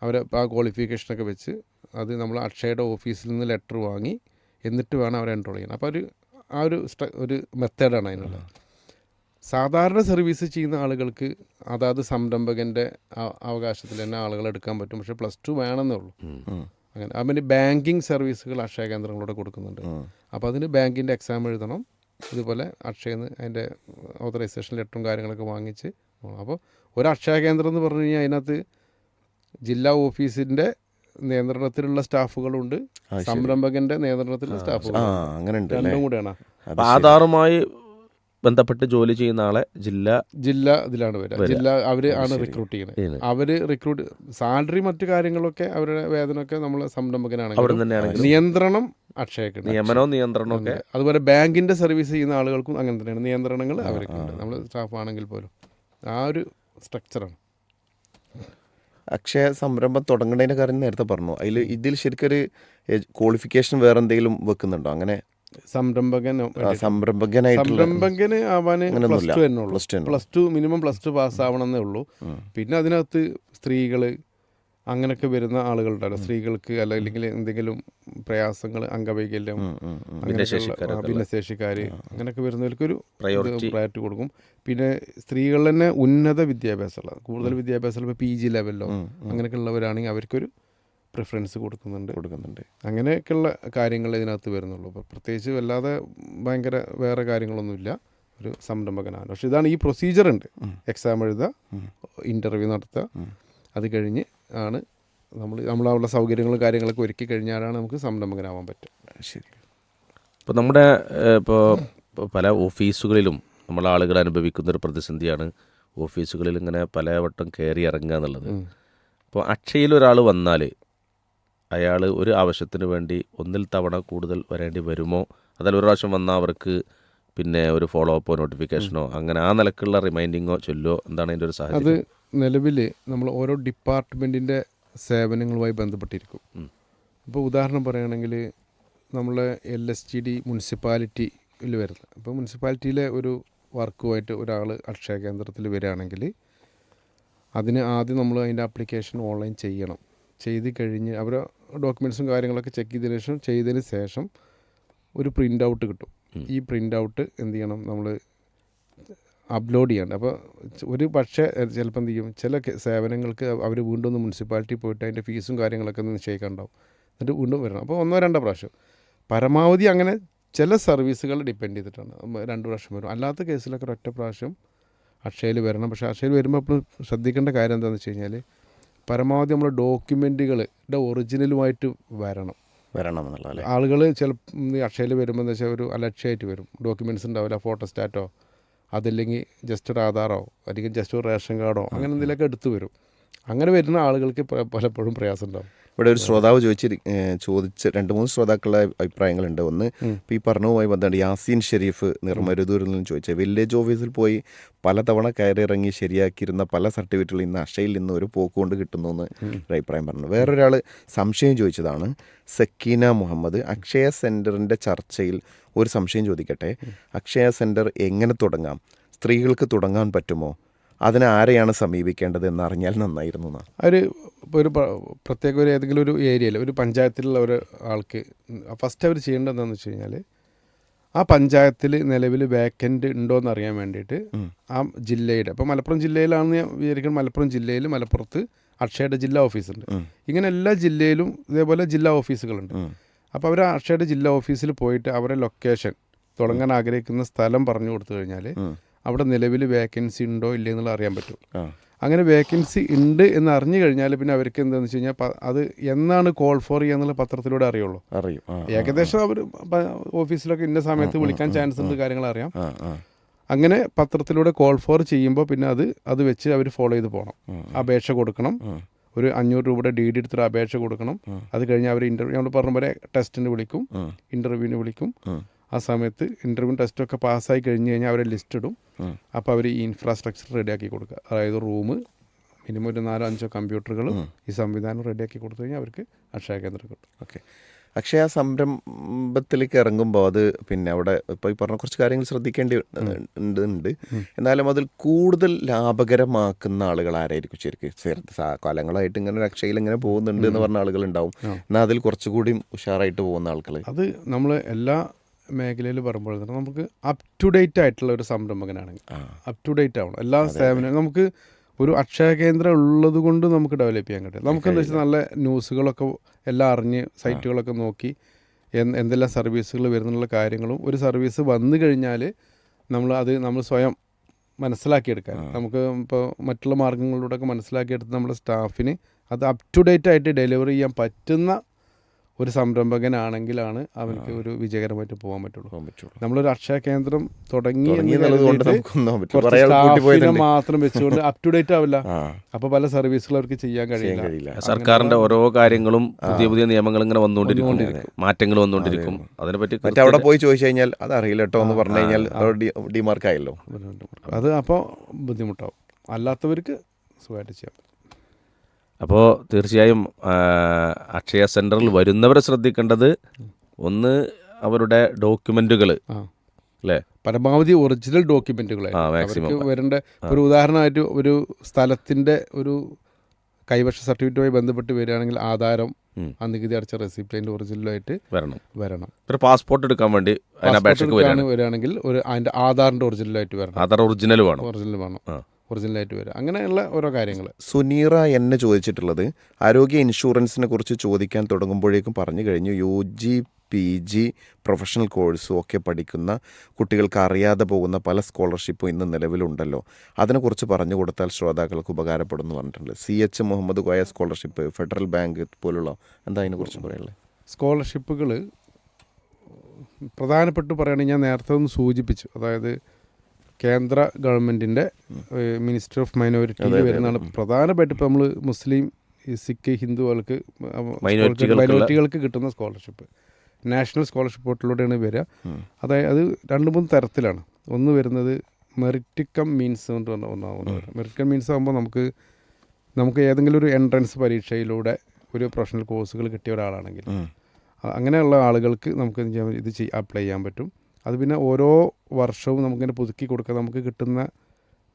അവരെ ആ ക്വാളിഫിക്കേഷനൊക്കെ വെച്ച് അത് നമ്മൾ അക്ഷയയുടെ ഓഫീസിൽ നിന്ന് ലെറ്റർ വാങ്ങി എന്നിട്ട് വേണം അവരെ എൻറോൾ ചെയ്യാൻ. അപ്പോൾ ഒരു ആ ഒരു ഒരു മെത്തേഡാണ് അതിനുള്ളത്. സാധാരണ സർവീസ് ചെയ്യുന്ന ആളുകൾക്ക് അതാത് സംരംഭകന്റെ അവകാശത്തിൽ തന്നെ ആളുകൾ എടുക്കാൻ പറ്റും. പക്ഷേ പ്ലസ് ടു വേണമെന്നേ ഉള്ളൂ. അങ്ങനെ അതിന് ബാങ്കിങ് സർവീസുകൾ അക്ഷയ കേന്ദ്രങ്ങളിലൂടെ കൊടുക്കുന്നുണ്ട്. അപ്പോൾ അതിന് ബാങ്കിന്റെ എക്സാം എഴുതണം. ഇതുപോലെ അക്ഷയ അതിന്റെ ഓതറൈസേഷൻ ലെറ്ററും കാര്യങ്ങളൊക്കെ വാങ്ങിച്ച് പോകണം അപ്പോൾ ഒരു അക്ഷയ കേന്ദ്രം എന്ന് പറഞ്ഞു കഴിഞ്ഞാൽ അതിനകത്ത് ജില്ലാ ഓഫീസിന്റെ നിയന്ത്രണത്തിലുള്ള സ്റ്റാഫുകളുണ്ട്. സംരംഭകന്റെ നിയന്ത്രണത്തിലുള്ള സ്റ്റാഫുകൾ. അങ്ങനെ ഉണ്ട് രണ്ടും കൂടെയാണ്. ആധാറുമായി ബന്ധപ്പെട്ട് ജോലി ചെയ്യുന്ന ആളെ ജില്ല ജില്ല ഇതിലാണ് വരിക. ജില്ല അവർ ആണ് റിക്രൂട്ട് ചെയ്യുന്നത്. അവർ അവർ റിക്രൂട്ട് സാലറി മറ്റു കാര്യങ്ങളൊക്കെ അവരുടെ വേതനമൊക്കെ നമ്മൾ സംരംഭകനാണ് നിയന്ത്രണം അക്ഷയക്ക് നിയമനവും നിയന്ത്രണവും ഒക്കെ. അതുപോലെ ബാങ്കിന്റെ സർവീസ് ചെയ്യുന്ന ആളുകൾക്കും അങ്ങനെ തന്നെയാണ്. നിയന്ത്രണങ്ങൾ അവർക്കുണ്ട് നമ്മൾ സ്റ്റാഫ് ആണെങ്കിൽ പോലും. ആ ഒരു സ്ട്രക്ചറാണ് അക്ഷയ സംരംഭം തുടങ്ങുന്നതിന്റെ കാര്യം നേരത്തെ പറഞ്ഞു. അതിൽ ഇതിൽ ശരിക്കൊരു ക്വാളിഫിക്കേഷൻ വേറെ എന്തെങ്കിലും വെക്കുന്നുണ്ടോ? അങ്ങനെ സംരംഭകൻ സംരംഭകന് ആവാന് പ്ലസ്. ടു തന്നെ plus two minimum plus two pass ആവണമെന്നേ ഉള്ളൂ. പിന്നെ അതിനകത്ത് സ്ത്രീകൾ അങ്ങനെയൊക്കെ വരുന്ന ആളുകളുണ്ടല്ലോ സ്ത്രീകൾക്ക് അല്ലെങ്കിൽ എന്തെങ്കിലും പ്രയാസങ്ങൾ അംഗവൈകല്യം ഭിന്നശേഷിക്കാർ അങ്ങനെയൊക്കെ വരുന്നവർക്കൊരു ഒരു പ്രയോറിറ്റി കൊടുക്കും. പിന്നെ സ്ത്രീകൾ തന്നെ ഉന്നത വിദ്യാഭ്യാസമുള്ള കൂടുതൽ വിദ്യാഭ്യാസമുള്ള ഇപ്പോൾ പി ജി ലെവലിലോ അങ്ങനെയൊക്കെ ഉള്ളവരാണെങ്കിൽ അവർക്കൊരു പ്രിഫറൻസ് കൊടുക്കുന്നുണ്ട്. കൊടുക്കുന്നുണ്ട്. അങ്ങനെയൊക്കെയുള്ള കാര്യങ്ങൾ ഇതിനകത്ത് വരുന്നുള്ളൂ. അപ്പോൾ പ്രത്യേകിച്ച് വല്ലാതെ ഭയങ്കര വേറെ കാര്യങ്ങളൊന്നുമില്ല. ഒരു സംരംഭകനാണ്. പക്ഷെ ഇതാണ് ഈ പ്രൊസീജിയർ ഉണ്ട്. എക്സാം എഴുതുക ഇന്റർവ്യൂ നടത്തുക അത് കഴിഞ്ഞ് ആണ് നമ്മൾ നമ്മളവിടെ സൗകര്യങ്ങളും കാര്യങ്ങളൊക്കെ ഒരുക്കി കഴിഞ്ഞാലാണ് നമുക്ക് സംരംഭകനാവാൻ പറ്റുക. ശരി. ഇപ്പോൾ നമ്മുടെ ഇപ്പോൾ പല ഓഫീസുകളിലും നമ്മളെ ആളുകൾ അനുഭവിക്കുന്ന ഒരു പ്രതിസന്ധിയാണ് ഓഫീസുകളിൽ ഇങ്ങനെ പലവട്ടം കയറി ഇറങ്ങുക എന്നുള്ളത്. അപ്പോൾ അക്ഷയിൽ ഒരാൾ വന്നാൽ അയാൾ ഒരു ആവശ്യത്തിന് വേണ്ടി ഒന്നിൽ തവണ കൂടുതൽ വരേണ്ടി വരുമോ? അതായത് ഒരു പ്രാവശ്യം വന്നാൽ അവർക്ക് പിന്നെ ഒരു ഫോളോ അപ്പോ നോട്ടിഫിക്കേഷനോ അങ്ങനെ ആ നിലക്കുള്ള റിമൈൻഡിങ്ങോ ചൊല്ലോ എന്താണ് അതിന്റെ ഒരു സാഹചര്യം? അത് നിലവിൽ നമ്മൾ ഓരോ ഡിപ്പാർട്ട്മെന്റിന്റെ സേവനങ്ങളുമായി ബന്ധപ്പെട്ടിരിക്കും. അപ്പോൾ ഉദാഹരണം പറയുകയാണെങ്കിൽ നമ്മളെ എൽ എസ് ജി ഡി മുനിസിപ്പാലിറ്റിയിൽ വരുന്നത്. അപ്പോൾ മുനിസിപ്പാലിറ്റിയിലെ ഒരു വർക്കുമായിട്ട് ഒരാൾ അക്ഷയ കേന്ദ്രത്തിൽ വരികയാണെങ്കിൽ അതിന് ആദ്യം നമ്മൾ അതിന്റെ ആപ്ലിക്കേഷൻ ഓൺലൈൻ ചെയ്യണം. ചെയ്ത് കഴിഞ്ഞ് അവർ ഡോക്യുമെന്റ്സും കാര്യങ്ങളൊക്കെ ചെക്ക് ചെയ്തതിന് ശേഷം ചെയ്തതിന് ശേഷം ഒരു പ്രിന്റ് ഔട്ട് കിട്ടും ഈ പ്രിന്റ് ഔട്ട് എന്ത് ചെയ്യണം? നമ്മൾ അപ്ലോഡ് ചെയ്യണം. അപ്പോൾ ഒരു പക്ഷേ ചിലപ്പോൾ എന്ത് ചെയ്യും? ചില സേവനങ്ങൾക്ക് അവർ വീണ്ടും ഒന്ന് മുനിസിപ്പാലിറ്റി പോയിട്ട് അതിന്റെ ഫീസും കാര്യങ്ങളൊക്കെ ഒന്ന് നിശ്ചയിക്കാനുണ്ടാവും എന്നിട്ട് വീണ്ടും വരണം. അപ്പോൾ ഒന്നോ രണ്ടോ പ്രാവശ്യം. പരമാവധി അങ്ങനെ ചില സർവീസുകൾ ഡിപ്പെൻഡ് ചെയ്തിട്ടാണ്. രണ്ട് പ്രാവശ്യം വരും. അല്ലാത്ത കേസിലൊക്കെ ഒറ്റ പ്രാവശ്യം അക്ഷയയിൽ വരണം. പക്ഷേ അക്ഷയയിൽ വരുമ്പോൾ അപ്പോൾ ശ്രദ്ധിക്കേണ്ട കാര്യം എന്താണെന്ന് വെച്ച് കഴിഞ്ഞാൽ പരമാവധി നമ്മൾ ഡോക്യുമെന്റുകളുടെ ഒറിജിനലുമായിട്ട് വരണം. വരണം എന്നുള്ള ആളുകൾ ചില അക്ഷയയിൽ വരുമ്പോൾ എന്താ വെച്ചാൽ ഒരു അലക്ഷ്യമായിട്ട് വരും. ഡോക്യുമെന്റ്സ് ഉണ്ടാവില്ല ഫോട്ടോ സ്റ്റാറ്റോ അതല്ലെങ്കിൽ ജസ്റ്റ് ഒരു ആധാറോ അല്ലെങ്കിൽ ജസ്റ്റ് ഒരു റേഷൻ കാർഡോ അങ്ങനെ എന്തെങ്കിലുമൊക്കെ എടുത്തു വരും. അങ്ങനെ വരുന്ന ആളുകൾക്ക് പലപ്പോഴും പ്രയാസം ഉണ്ടാവും. ഇവിടെ ഒരു ശ്രോതാവ് ചോദിച്ചിരി ഏഹ് ചോദിച്ച രണ്ട് മൂന്ന് ശ്രോതാക്കളുടെ അഭിപ്രായങ്ങളുണ്ട്. ഒന്ന് ഇപ്പോൾ ഈ പറഞ്ഞതുമായി ബന്ധമുണ്ട് യാസീൻ ഷെരീഫ് നിർമ്മരുതൂരിൽ നിന്ന് ചോദിച്ചത് വില്ലേജ് ഓഫീസിൽ പോയി പലതവണ കയറിയിറങ്ങി ശരിയാക്കിയിരുന്ന പല സർട്ടിഫിക്കറ്റുകളും ഇന്ന് അക്ഷയിൽ നിന്ന് ഒരു പോക്ക് കൊണ്ട് കിട്ടുന്നു എന്ന് ഒരു അഭിപ്രായം പറഞ്ഞു. വേറൊരാൾ സംശയം ചോദിച്ചതാണ് സക്കീന മുഹമ്മദ് അക്ഷയ സെന്ററിന്റെ ചർച്ചയിൽ ഒരു സംശയം ചോദിക്കട്ടെ? അക്ഷയ സെന്റർ എങ്ങനെ തുടങ്ങാം? സ്ത്രീകൾക്ക് തുടങ്ങാൻ പറ്റുമോ? അതിന് ആരെയാണ് സമീപിക്കേണ്ടത് എന്നറിഞ്ഞാൽ നന്നായിരുന്നു എന്നാ അവർ ഇപ്പോൾ ഒരു പ്രത്യേക ഒരു ഏതെങ്കിലും ഒരു ഏരിയയിൽ ഒരു പഞ്ചായത്തിലുള്ള ഒരു ആൾക്ക് ഫസ്റ്റ് അവർ ചെയ്യേണ്ടത് എന്താണെന്ന് വെച്ച് കഴിഞ്ഞാൽ ആ പഞ്ചായത്തിൽ നിലവിൽ വേക്കന്റ് ഉണ്ടോ എന്ന് അറിയാൻ വേണ്ടിയിട്ട് ആ ജില്ലയുടെ അപ്പോൾ മലപ്പുറം ജില്ലയിലാണെന്ന് ഞാൻ വിചാരിക്കുന്നത് മലപ്പുറം ജില്ലയിൽ മലപ്പുറത്ത് അക്ഷയയുടെ ജില്ലാ ഓഫീസുണ്ട്. ഇങ്ങനെ എല്ലാ ജില്ലയിലും ഇതേപോലെ ജില്ലാ ഓഫീസുകളുണ്ട്. അപ്പോൾ അവർ അക്ഷയയുടെ ജില്ലാ ഓഫീസിൽ പോയിട്ട് അവരുടെ ലൊക്കേഷൻ തുടങ്ങാൻ ആഗ്രഹിക്കുന്ന സ്ഥലം പറഞ്ഞു കൊടുത്തു കഴിഞ്ഞാൽ അവിടെ നിലവിൽ വേക്കൻസി ഉണ്ടോ ഇല്ലേ എന്നുള്ളത് അറിയാൻ പറ്റും. അങ്ങനെ വേക്കൻസി ഉണ്ട് എന്ന് അറിഞ്ഞു കഴിഞ്ഞാൽ പിന്നെ അവർക്ക് എന്താണെന്ന് വെച്ച് കഴിഞ്ഞാൽ അത് എന്നാണ് കോൾ ഫോർ ചെയ്യുക എന്നുള്ള പത്രത്തിലൂടെ അറിയുള്ളൂ. അറിയും. ഏകദേശം അവർ ഓഫീസിലൊക്കെ ഇന്ന സമയത്ത് വിളിക്കാൻ ചാൻസ് ഉണ്ട് കാര്യങ്ങൾ അറിയാം. അങ്ങനെ പത്രത്തിലൂടെ കോൾ ഫോർ ചെയ്യുമ്പോൾ പിന്നെ അത് അത് വെച്ച് അവർ ഫോളോ ചെയ്ത് പോകണം. അപേക്ഷ കൊടുക്കണം. ഒരു അഞ്ഞൂറ് രൂപയുടെ ഡി ഡി എടുത്തിട്ട് അപേക്ഷ കൊടുക്കണം. അത് കഴിഞ്ഞ് അവർ ഇന്റർവ്യൂ നമ്മൾ പറഞ്ഞ പോലെ ടെസ്റ്റിന് വിളിക്കും. ഇന്റർവ്യൂവിന് വിളിക്കും. ആ സമയത്ത് ഇന്റർവ്യൂ ടെസ്റ്റൊക്കെ പാസ്സായി കഴിഞ്ഞ് കഴിഞ്ഞാൽ അവരെ ലിസ്റ്റ് ഇടും. അപ്പോൾ അവർ ഈ ഇൻഫ്രാസ്ട്രക്ചർ റെഡിയാക്കി കൊടുക്കുക. അതായത് റൂം മിനിമം ഒരു നാലോ അഞ്ചോ കമ്പ്യൂട്ടറുകൾ ഈ സംവിധാനം റെഡിയാക്കി കൊടുത്തു കഴിഞ്ഞാൽ അവർക്ക് അക്ഷയ കേന്ദ്രം കിട്ടും ഓക്കെ. അക്ഷയ സംരംഭത്തിലേക്ക് ഇറങ്ങുമ്പോൾ അത് പിന്നെ അവിടെ ഇപ്പോൾ ഈ പറഞ്ഞ കുറച്ച് കാര്യങ്ങൾ ശ്രദ്ധിക്കേണ്ടി ഉണ്ട് ഉണ്ട്. എന്നാലും അതിൽ കൂടുതൽ ലാഭകരമാക്കുന്ന ആളുകൾ ആരായിരിക്കും? ശരിക്കും കാലങ്ങളായിട്ട് ഇങ്ങനെ അക്ഷയയിൽ ഇങ്ങനെ പോകുന്നുണ്ട് എന്ന് പറഞ്ഞ ആളുകൾ ഉണ്ടാവും എന്നാൽ അതിൽ കുറച്ചുകൂടി ഉഷാറായിട്ട് പോകുന്ന ആളുകൾ അത് നമ്മൾ എല്ലാ മേഖലയിൽ പറയുമ്പോൾ തന്നെ നമുക്ക് അപ് ടു ഡേറ്റ് ആയിട്ടുള്ള ഒരു സംരംഭകനാണെങ്കിൽ. അപ് ടു ഡേറ്റ് ആവണം. എല്ലാ സേവനവും നമുക്ക് ഒരു അക്ഷയ കേന്ദ്രം ഉള്ളത് കൊണ്ട് നമുക്ക് ഡെവലപ്പ് ചെയ്യാൻ കഴിയും. നമുക്ക് എന്താ വെച്ചാൽ നല്ല ന്യൂസുകളൊക്കെ എല്ലാം അറിഞ്ഞ് സൈറ്റുകളൊക്കെ നോക്കി എന്തെല്ലാം സർവീസുകൾ വരുന്നുള്ള കാര്യങ്ങളും ഒരു സർവീസ് വന്നു കഴിഞ്ഞാൽ നമ്മൾ അത് നമ്മൾ സ്വയം മനസ്സിലാക്കിയെടുക്കാൻ. നമുക്ക് ഇപ്പോൾ മറ്റുള്ള മാർഗങ്ങളിലൂടെയൊക്കെ മനസ്സിലാക്കിയെടുത്ത് നമ്മുടെ സ്റ്റാഫിന് അത് അപ് ടു ഡേറ്റ് ആയിട്ട് ഡെലിവറി ചെയ്യാൻ പറ്റുന്ന ഒരു സംരംഭകനാണെങ്കിലാണ് അവർക്ക് ഒരു വിജയകരമായിട്ട് പോകാൻ പറ്റുള്ളൂ. നമ്മളൊരു അക്ഷയ കേന്ദ്രം തുടങ്ങി. മാത്രം വെച്ചുകൊണ്ട് അപ് ടു ഡേറ്റ് ആവില്ല അപ്പൊ പല സർവീസുകൾ അവർക്ക് ചെയ്യാൻ കഴിയില്ല. സർക്കാരിന്റെ ഓരോ കാര്യങ്ങളും പുതിയ പുതിയ നിയമങ്ങൾ ഇങ്ങനെ വന്നുകൊണ്ടിരിക്കും. മാറ്റങ്ങൾ വന്നുകൊണ്ടിരിക്കും. അതിനെപ്പറ്റി പറ്റി അവിടെ പോയി ചോദിച്ചു കഴിഞ്ഞാൽ അത് അറിയില്ല കേട്ടോ എന്ന് പറഞ്ഞു കഴിഞ്ഞാൽ ഡിമാർക്ക് ആയല്ലോ. അത് അപ്പോൾ ബുദ്ധിമുട്ടാവും. അല്ലാത്തവർക്ക് സുഖമായിട്ട് ചെയ്യാം അപ്പോൾ തീർച്ചയായും അക്ഷയ സെന്ററിൽ വരുന്നവരെ ശ്രദ്ധിക്കേണ്ടത് ഒന്ന് അവരുടെ ഡോക്യുമെന്റുകൾ ആ. അല്ലേ പരമാവധി ഒറിജിനൽ ഡോക്യുമെന്റുകൾ വരേണ്ട ഒരു ഉദാഹരണമായിട്ട് ഒരു സ്ഥലത്തിന്റെ ഒരു കൈവശ സർട്ടിഫിക്കറ്റുമായി ബന്ധപ്പെട്ട് വരികയാണെങ്കിൽ ആധാരം. ആ നികുതി അടച്ച റെസിപ്റ്റ് അതിന്റെ ഒറിജിനലായിട്ട് വരണം. വരണം. ഒരു പാസ്പോർട്ട് എടുക്കാൻ വേണ്ടി വരികയാണെങ്കിൽ ഒരു അതിന്റെ ആധാറിന്റെ ഒറിജിനലായിട്ട് വരണം. ആധാർ ഒറിജിനൽ വേണം. ഒറിജിനൽ വേണം. ഒറിജിനലായിട്ട് വരും അങ്ങനെയുള്ള ഓരോ കാര്യങ്ങൾ സുനീറ എന്നെ ചോദിച്ചിട്ടുള്ളത് ആരോഗ്യ ഇൻഷുറൻസിനെ കുറിച്ച് ചോദിക്കാൻ തുടങ്ങുമ്പോഴേക്കും പറഞ്ഞു കഴിഞ്ഞു. U G P G professional കോഴ്സും ഒക്കെ പഠിക്കുന്ന കുട്ടികൾക്ക് അറിയാതെ പോകുന്ന പല സ്കോളർഷിപ്പും ഇന്ന് നിലവിലുണ്ടല്ലോ. അതിനെക്കുറിച്ച് പറഞ്ഞു കൊടുത്താൽ ശ്രോതാക്കൾക്ക് ഉപകാരപ്പെടും എന്ന് പറഞ്ഞിട്ടുണ്ട്. C H Muhammad Koya scholarship federal bank പോലുള്ള എന്താ അതിനെക്കുറിച്ച് പറയുള്ളത് സ്കോളർഷിപ്പുകൾ പ്രധാനപ്പെട്ട് പറയുകയാണെങ്കിൽ ഞാൻ നേരത്തെ ഒന്ന് സൂചിപ്പിച്ചു. അതായത് കേന്ദ്ര ഗവൺമെന്റിന്റെ മിനിസ്റ്റർ ഓഫ് മൈനോറിറ്റി വരുന്നതാണ്. പ്രധാനമായിട്ട് ഇപ്പോൾ നമ്മൾ മുസ്ലിം സിഖ് ഹിന്ദുക്കൾക്ക് മൈനോറിറ്റികൾക്ക് കിട്ടുന്ന സ്കോളർഷിപ്പ്. നാഷണൽ സ്കോളർഷിപ്പ് പോർട്ടലിലൂടെയാണ് വരിക. അതായത് അത് രണ്ട് മൂന്ന് തരത്തിലാണ്. ഒന്ന് വരുന്നത് മെറിറ്റ് കം മീൻസ് എന്ന് പറഞ്ഞ മെറിറ്റ് കം മീൻസ് ആകുമ്പോൾ നമുക്ക് നമുക്ക് ഏതെങ്കിലും ഒരു എൻട്രൻസ് പരീക്ഷയിലൂടെ ഒരു പ്രൊഫഷണൽ കോഴ്സുകൾ കിട്ടിയ ഒരാളാണെങ്കിൽ അങ്ങനെയുള്ള ആളുകൾക്ക് നമുക്ക് ചെയ്യാൻ ഇത് അപ്ലൈ ചെയ്യാൻ പറ്റും. അത് പിന്നെ ഓരോ വർഷവും നമുക്കിങ്ങനെ പുതുക്കി കൊടുക്കാൻ നമുക്ക് കിട്ടുന്ന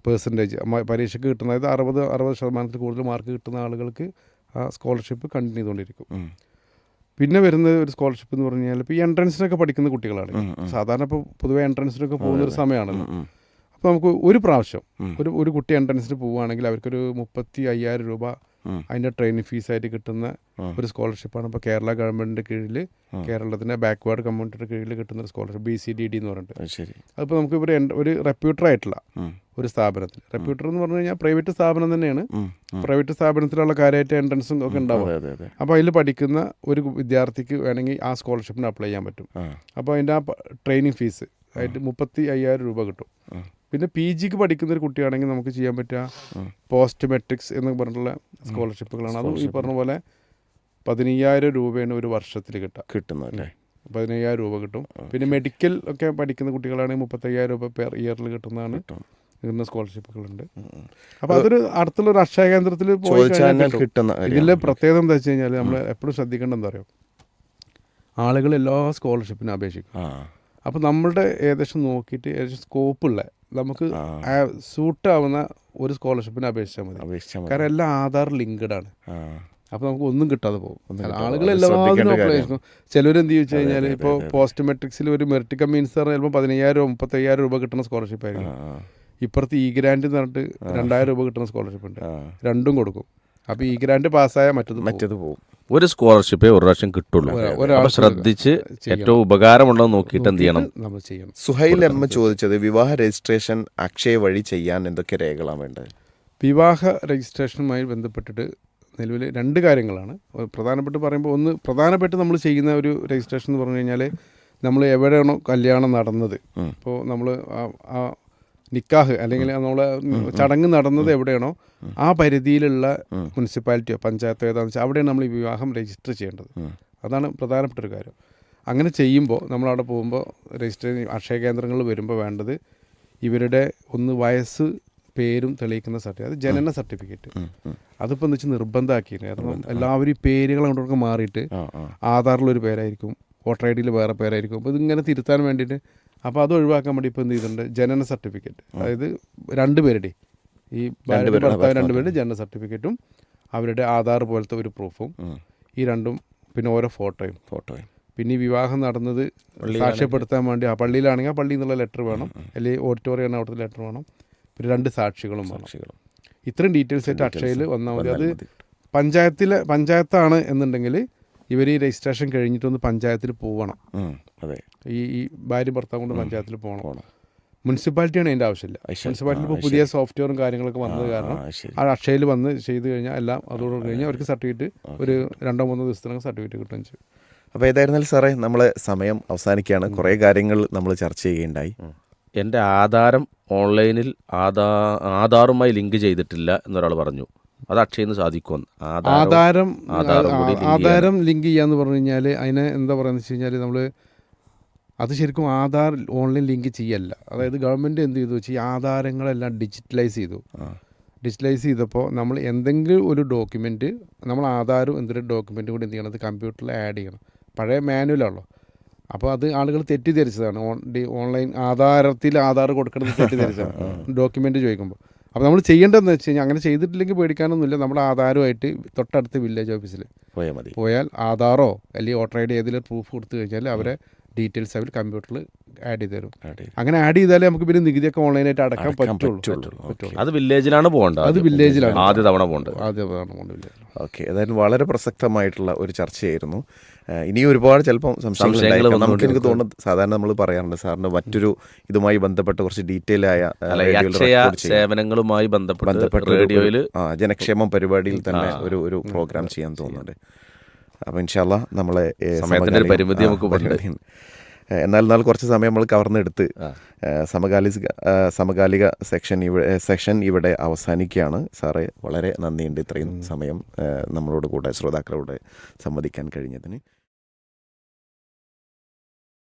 പേഴ്സന്റേജ് പരീക്ഷയ്ക്ക് കിട്ടുന്ന അതായത് അറുപത് അറുപത് ശതമാനത്തിൽ കൂടുതൽ മാർക്ക് കിട്ടുന്ന ആളുകൾക്ക് ആ സ്കോളർഷിപ്പ് കണ്ടിന്യൂ ചെയ്തുകൊണ്ടിരിക്കും. പിന്നെ വരുന്ന ഒരു സ്കോളർഷിപ്പ് എന്ന് പറഞ്ഞു കഴിഞ്ഞാൽ ഇപ്പോൾ ഈ എൻട്രൻസിനൊക്കെ പഠിക്കുന്ന കുട്ടികളാണ്. സാധാരണ ഇപ്പോൾ പൊതുവേ എൻട്രൻസിനൊക്കെ പോകുന്ന ഒരു സമയമാണല്ലോ. അപ്പോൾ നമുക്ക് ഒരു പ്രാവശ്യം ഒരു ഒരു കുട്ടി എൻട്രൻസിന് പോവുകയാണെങ്കിൽ അവർക്കൊരു മുപ്പത്തി അയ്യായിരം രൂപ അതിന്റെ ട്രെയിനിങ് ഫീസായിട്ട് കിട്ടുന്ന ഒരു സ്കോളർഷിപ്പാണ് ഇപ്പോൾ കേരള ഗവൺമെന്റിന്റെ കീഴിൽ കേരളത്തിന്റെ ബാക്ക്വേർഡ് കമ്മ്യൂണിറ്റിയുടെ കീഴിൽ കിട്ടുന്ന ഒരു scholarship B C D D എന്ന് പറഞ്ഞിട്ട്. അതിപ്പോ ശരി. അതിപ്പോൾ നമുക്ക് ഒരു ഒരു റെപ്യൂട്ടർ ആയിട്ടുള്ള ഒരു സ്ഥാപനത്തിൽ റെപ്യൂട്ടർ എന്ന് പറഞ്ഞു കഴിഞ്ഞാൽ പ്രൈവറ്റ് സ്ഥാപനം തന്നെയാണ്. പ്രൈവറ്റ് സ്ഥാപനത്തിലുള്ള കാര്യമായിട്ട് എൻട്രൻസും ഒക്കെ ഉണ്ടാവും. അപ്പോൾ അതിൽ പഠിക്കുന്ന ഒരു വിദ്യാർത്ഥിക്ക് വേണമെങ്കിൽ ആ സ്കോളർഷിപ്പിന് അപ്ലൈ ചെയ്യാൻ പറ്റും. അപ്പോൾ അതിന്റെ ആ ട്രെയിനിങ് ഫീസ് ആയിട്ട് മുപ്പത്തി അയ്യായിരം രൂപ കിട്ടും. പിന്നെ പി ജിക്ക് പഠിക്കുന്ന ഒരു കുട്ടിയാണെങ്കിൽ നമുക്ക് ചെയ്യാൻ പറ്റുക പോസ്റ്റ് മെട്രിക്സ് എന്ന് പറഞ്ഞിട്ടുള്ള സ്കോളർഷിപ്പുകളാണ്. അത് ഈ പറഞ്ഞ പോലെ പതിനയ്യായിരം രൂപയാണ് ഒരു വർഷത്തിൽ കിട്ടുക. കിട്ടുന്നല്ലേ പതിനയ്യായിരം രൂപ കിട്ടും. പിന്നെ മെഡിക്കൽ ഒക്കെ പഠിക്കുന്ന കുട്ടികളാണെങ്കിൽ മുപ്പത്തയ്യായിരം രൂപ പെർ ഇയറിൽ കിട്ടുന്നതാണ് കിട്ടും. കിട്ടുന്ന സ്കോളർഷിപ്പുകളുണ്ട്. അപ്പോൾ അതൊരു അടുത്തുള്ള ഒരു അക്ഷയ കേന്ദ്രത്തിൽ പോയി. കിട്ടുന്ന ഇതിലെ പ്രത്യേകത എന്താ വെച്ച് കഴിഞ്ഞാൽ നമ്മൾ എപ്പോഴും ശ്രദ്ധിക്കേണ്ടത് എന്താ പറയുക ആളുകൾ എല്ലാ സ്കോളർഷിപ്പിനും അപേക്ഷിക്കും. അപ്പോൾ നമ്മളുടെ ഏകദേശം നോക്കിയിട്ട് ഏകദേശം സ്കോപ്പുള്ള നമുക്ക് സൂട്ട് സൂട്ടാവുന്ന ഒരു സ്കോളർഷിപ്പിന് അപേക്ഷിച്ചാൽ മതി. കാരണം എല്ലാം ആധാർ ലിങ്ക്ഡ് ആണ്. അപ്പോൾ നമുക്ക് ഒന്നും കിട്ടാതെ പോകും. ആളുകൾ എല്ലാവരും അപ്ലൈ ചെയ്യും ചിലവരെന്ത് ചോദിച്ചു കഴിഞ്ഞാൽ ഇപ്പോൾ. പോസ്റ്റ് മെട്രിക്സിൽ ഒരു മെറിറ്റ് കമ്മീൻസ് പറഞ്ഞാൽ ചിലപ്പോൾ പതിനയ്യായിരം മുപ്പത്തയ്യായിരം രൂപ കിട്ടുന്ന സ്കോളർഷിപ്പ് ആയിരിക്കും. ഇപ്പുറത്ത് ഈ ഗ്രാൻഡ് എന്ന് പറഞ്ഞിട്ട് രണ്ടായിരം രൂപ കിട്ടുന്ന സ്കോളർഷിപ്പ് ഉണ്ട്. രണ്ടും കൊടുക്കും. അപ്പോൾ ഈ ഗ്രാൻഡ് പാസ്സായ മറ്റത് മറ്റത് പോകും ഒരു സ്കോളർഷിപ്പേ ഒരു പ്രാവശ്യം കിട്ടുള്ളൂ. അപ്പൊ ശ്രദ്ധിച്ച് ഏറ്റവും ഉപകാരമുണ്ടോ എന്ന് നോക്കിയിട്ട് എന്ത് ചെയ്യണം? നമ്മൾ ചെയ്യണം. സുഹൈൽ എം ചോദിച്ചത് വിവാഹ രജിസ്ട്രേഷൻ അക്ഷയ വഴി ചെയ്യാൻ എന്തൊക്കെ രേഖകളാണ് വേണ്ടത്? വിവാഹ രജിസ്ട്രേഷനുമായി ബന്ധപ്പെട്ടിട്ട് നിലവിൽ രണ്ട് കാര്യങ്ങളാണ്. പ്രധാനപ്പെട്ട് പറയുമ്പോൾ ഒന്ന് പ്രധാനപ്പെട്ട് നമ്മൾ ചെയ്യുന്ന ഒരു രജിസ്ട്രേഷൻ എന്ന് പറഞ്ഞു കഴിഞ്ഞാൽ നമ്മൾ എവിടെയാണോ കല്യാണം നടന്നത്. ഇപ്പോൾ നമ്മൾ ആ നിക്കാഹ് അല്ലെങ്കിൽ നമ്മളെ ചടങ്ങ് നടന്നത് എവിടെയാണോ ആ പരിധിയിലുള്ള മുനിസിപ്പാലിറ്റിയോ പഞ്ചായത്തോ ഏതാണെന്ന് വെച്ചാൽ അവിടെയാണ് നമ്മൾ ഈ വിവാഹം രജിസ്റ്റർ ചെയ്യേണ്ടത്. അതാണ് പ്രധാനപ്പെട്ട ഒരു കാര്യം. അങ്ങനെ ചെയ്യുമ്പോൾ നമ്മളവിടെ പോകുമ്പോൾ രജിസ്റ്റർ അക്ഷയ കേന്ദ്രങ്ങളിൽ വരുമ്പോൾ വേണ്ടത് ഇവരുടെ ഒന്ന് വയസ്സ് പേരും തെളിയിക്കുന്ന സർട്ടിഫിക്കറ്റ് അത് ജനന സർട്ടിഫിക്കറ്റ്. അതിപ്പോൾ എന്ന് വെച്ചാൽ നിർബന്ധമാക്കിയിരുന്നു കാരണം എല്ലാവരും ഈ പേരുകൾ അങ്ങോട്ടൊക്കെ മാറിയിട്ട് ആധാറിലൊരു പേരായിരിക്കും വോട്ടർ ഐ ഡിയിൽ വേറെ പേരായിരിക്കും. അപ്പോൾ ഇതിങ്ങനെ തിരുത്താൻ വേണ്ടിയിട്ട് അപ്പോൾ അത് ഒഴിവാക്കാൻ വേണ്ടി ഇപ്പോൾ എന്ത് ചെയ്തിട്ടുണ്ട് ജനന സർട്ടിഫിക്കറ്റ്. അതായത് രണ്ട് പേരുടെ ഈ ഭർത്താവ് രണ്ടുപേരുടെ ജനന സർട്ടിഫിക്കറ്റും അവരുടെ ആധാർ പോലത്തെ ഒരു പ്രൂഫും ഈ രണ്ടും പിന്നെ ഓരോ ഫോട്ടോയും. ഫോട്ടോയും. പിന്നെ ഈ വിവാഹം നടന്നത് സാക്ഷ്യപ്പെടുത്താൻ വേണ്ടി ആ പള്ളിയിലാണെങ്കിൽ ആ പള്ളിയിൽ നിന്നുള്ള ലെറ്റർ വേണം. അല്ലെങ്കിൽ ഓഡിറ്റോറിയം അവിടുത്തെ ലെറ്റർ വേണം. പിന്നെ രണ്ട് സാക്ഷികളും വേണം. സാക്ഷികളും. ഇത്രയും ഡീറ്റെയിൽസ് ആയിട്ട് അക്ഷയയിൽ വന്നാൽ മതി. അത് പഞ്ചായത്തിലെ പഞ്ചായത്താണ് എന്നുണ്ടെങ്കിൽ ഇവർ ഈ രജിസ്ട്രേഷൻ കഴിഞ്ഞിട്ടൊന്ന് പഞ്ചായത്തിൽ പോവണം. അതെ. ഈ ഈ ഭാര്യ ഭർത്താവ് കൊണ്ട് പഞ്ചായത്തിൽ പോകണം. മുനിസിപ്പാലിറ്റിയാണ് അതിന്റെ ആവശ്യമില്ല. മുനിസിപ്പാലിറ്റി ഇപ്പോൾ പുതിയ സോഫ്റ്റ്വെയറും കാര്യങ്ങളൊക്കെ വന്നത് കാരണം ആ അക്ഷയയിൽ വന്ന് ചെയ്ത് കഴിഞ്ഞാൽ എല്ലാം അതോട് കഴിഞ്ഞാൽ അവർക്ക് സർട്ടിഫിക്കറ്റ് ഒരു രണ്ടോ മൂന്നോ ദിവസത്തിനകം സർട്ടിഫിക്കറ്റ് കിട്ടുകയും ചെയ്യും. അപ്പോൾ ഏതായിരുന്നാലും സാറേ നമ്മളെ സമയം അവസാനിക്കുകയാണ്. കുറേ കാര്യങ്ങൾ നമ്മൾ ചർച്ച ചെയ്യുകയുണ്ടായി. എന്റെ ആധാരം ഓൺലൈനിൽ ആധാ ആധാറുമായി ലിങ്ക് ചെയ്തിട്ടില്ല എന്നൊരാൾ പറഞ്ഞു. അത് അക്ഷയെന്ന് സാധിക്കും. ആധാരം ആധാരം ലിങ്ക് ചെയ്യാന്ന് പറഞ്ഞു കഴിഞ്ഞാൽ അതിനെ എന്താ പറയുക വെച്ച് കഴിഞ്ഞാൽ നമ്മൾ അത് ശരിക്കും ആധാർ ഓൺലൈൻ ലിങ്ക് ചെയ്യല്ല. അതായത് ഗവൺമെന്റ് എന്ത് ചെയ്തു? വെച്ചാൽ ആധാരങ്ങളെല്ലാം ഡിജിറ്റലൈസ് ചെയ്തു. ഡിജിറ്റലൈസ് ചെയ്തപ്പോൾ നമ്മൾ എന്തെങ്കിലും ഒരു ഡോക്യുമെന്റ് നമ്മൾ ആധാരം എന്തൊരു ഡോക്യുമെന്റ് കൂടി എന്ത് ചെയ്യണം? അത് കമ്പ്യൂട്ടറിൽ ആഡ് ചെയ്യണം. പഴയ മാനുവലാണല്ലോ അപ്പോൾ അത് ആളുകൾ തെറ്റിദ്ധരിച്ചതാണ്. ഓൺ ഡി ഓൺലൈൻ ആധാരത്തിൽ ആധാർ കൊടുക്കണമെന്ന് തെറ്റിദ്ധരിച്ചതാണ്. ഡോക്യുമെന്റ് ചോദിക്കുമ്പോൾ അപ്പോൾ നമ്മൾ ചെയ്യേണ്ടതെന്ന് വെച്ച് കഴിഞ്ഞാൽ അങ്ങനെ ചെയ്തിട്ടില്ലെങ്കിൽ പേടിക്കാനൊന്നുമില്ല. നമ്മുടെ ആധാരമായിട്ട് തൊട്ടടുത്ത് വില്ലേജ് ഓഫീസിൽ പോയാൽ മതി. പോയാൽ ആധാറോ അല്ലെങ്കിൽ വോട്ടർ ഐ ഡി ഏതെങ്കിലും പ്രൂഫ് കൊടുത്തു കഴിഞ്ഞാൽ അവരെ ഡീറ്റെയിൽസ് അവർ കമ്പ്യൂട്ടറിൽ ആഡ് ചെയ്ത് തരും. അങ്ങനെ ആഡ് ചെയ്താലേ നമുക്ക് പിന്നെ നികുതിയൊക്കെ ഓൺലൈനായിട്ട് അടക്കാൻ പറ്റുള്ളൂ. അത് വില്ലേജിലാണ് പോകേണ്ടത് അത് വില്ലേജിലാണ്. ആദ്യ തവണ പോകേണ്ടത്. ആദ്യ തവണ പോകേണ്ടത് ഓക്കെ. അതായത് വളരെ പ്രസക്തമായിട്ടുള്ള ഒരു ചർച്ചയായിരുന്നു. ഇനി ഒരുപാട് ചിലപ്പം സംശയങ്ങൾ നമുക്ക് എനിക്ക്. തോന്നുന്നത് സാധാരണ നമ്മൾ പറയാറുണ്ട് സാറിന് മറ്റൊരു ഇതുമായി ബന്ധപ്പെട്ട കുറച്ച് ഡീറ്റെയിൽ ആയ സേവനങ്ങളുമായി ബന്ധപ്പെട്ട് ബന്ധപ്പെട്ട റേഡിയോയിൽ ജനക്ഷേമം പരിപാടിയിൽ തന്നെ ഒരു ഒരു പ്രോഗ്രാം ചെയ്യാൻ തോന്നുന്നുണ്ട്. അപ്പോൾ ഇൻഷാല്ല നമ്മളെ സമയത്തിന്റെ പരിമിതി നമുക്ക്. എന്നാൽ എന്നാൽ കുറച്ച് സമയം നമ്മൾ കവർന്നെടുത്ത് സമകാലിക സമകാലിക സെക്ഷൻ ഇവിടെ സെക്ഷൻ ഇവിടെ അവസാനിക്കുകയാണ്. സാറേ വളരെ നന്ദിയുണ്ട് ഇത്രയും സമയം നമ്മളോട് കൂടെ ശ്രോതാക്കളോട് സംവദിക്കാൻ കഴിഞ്ഞതിന്.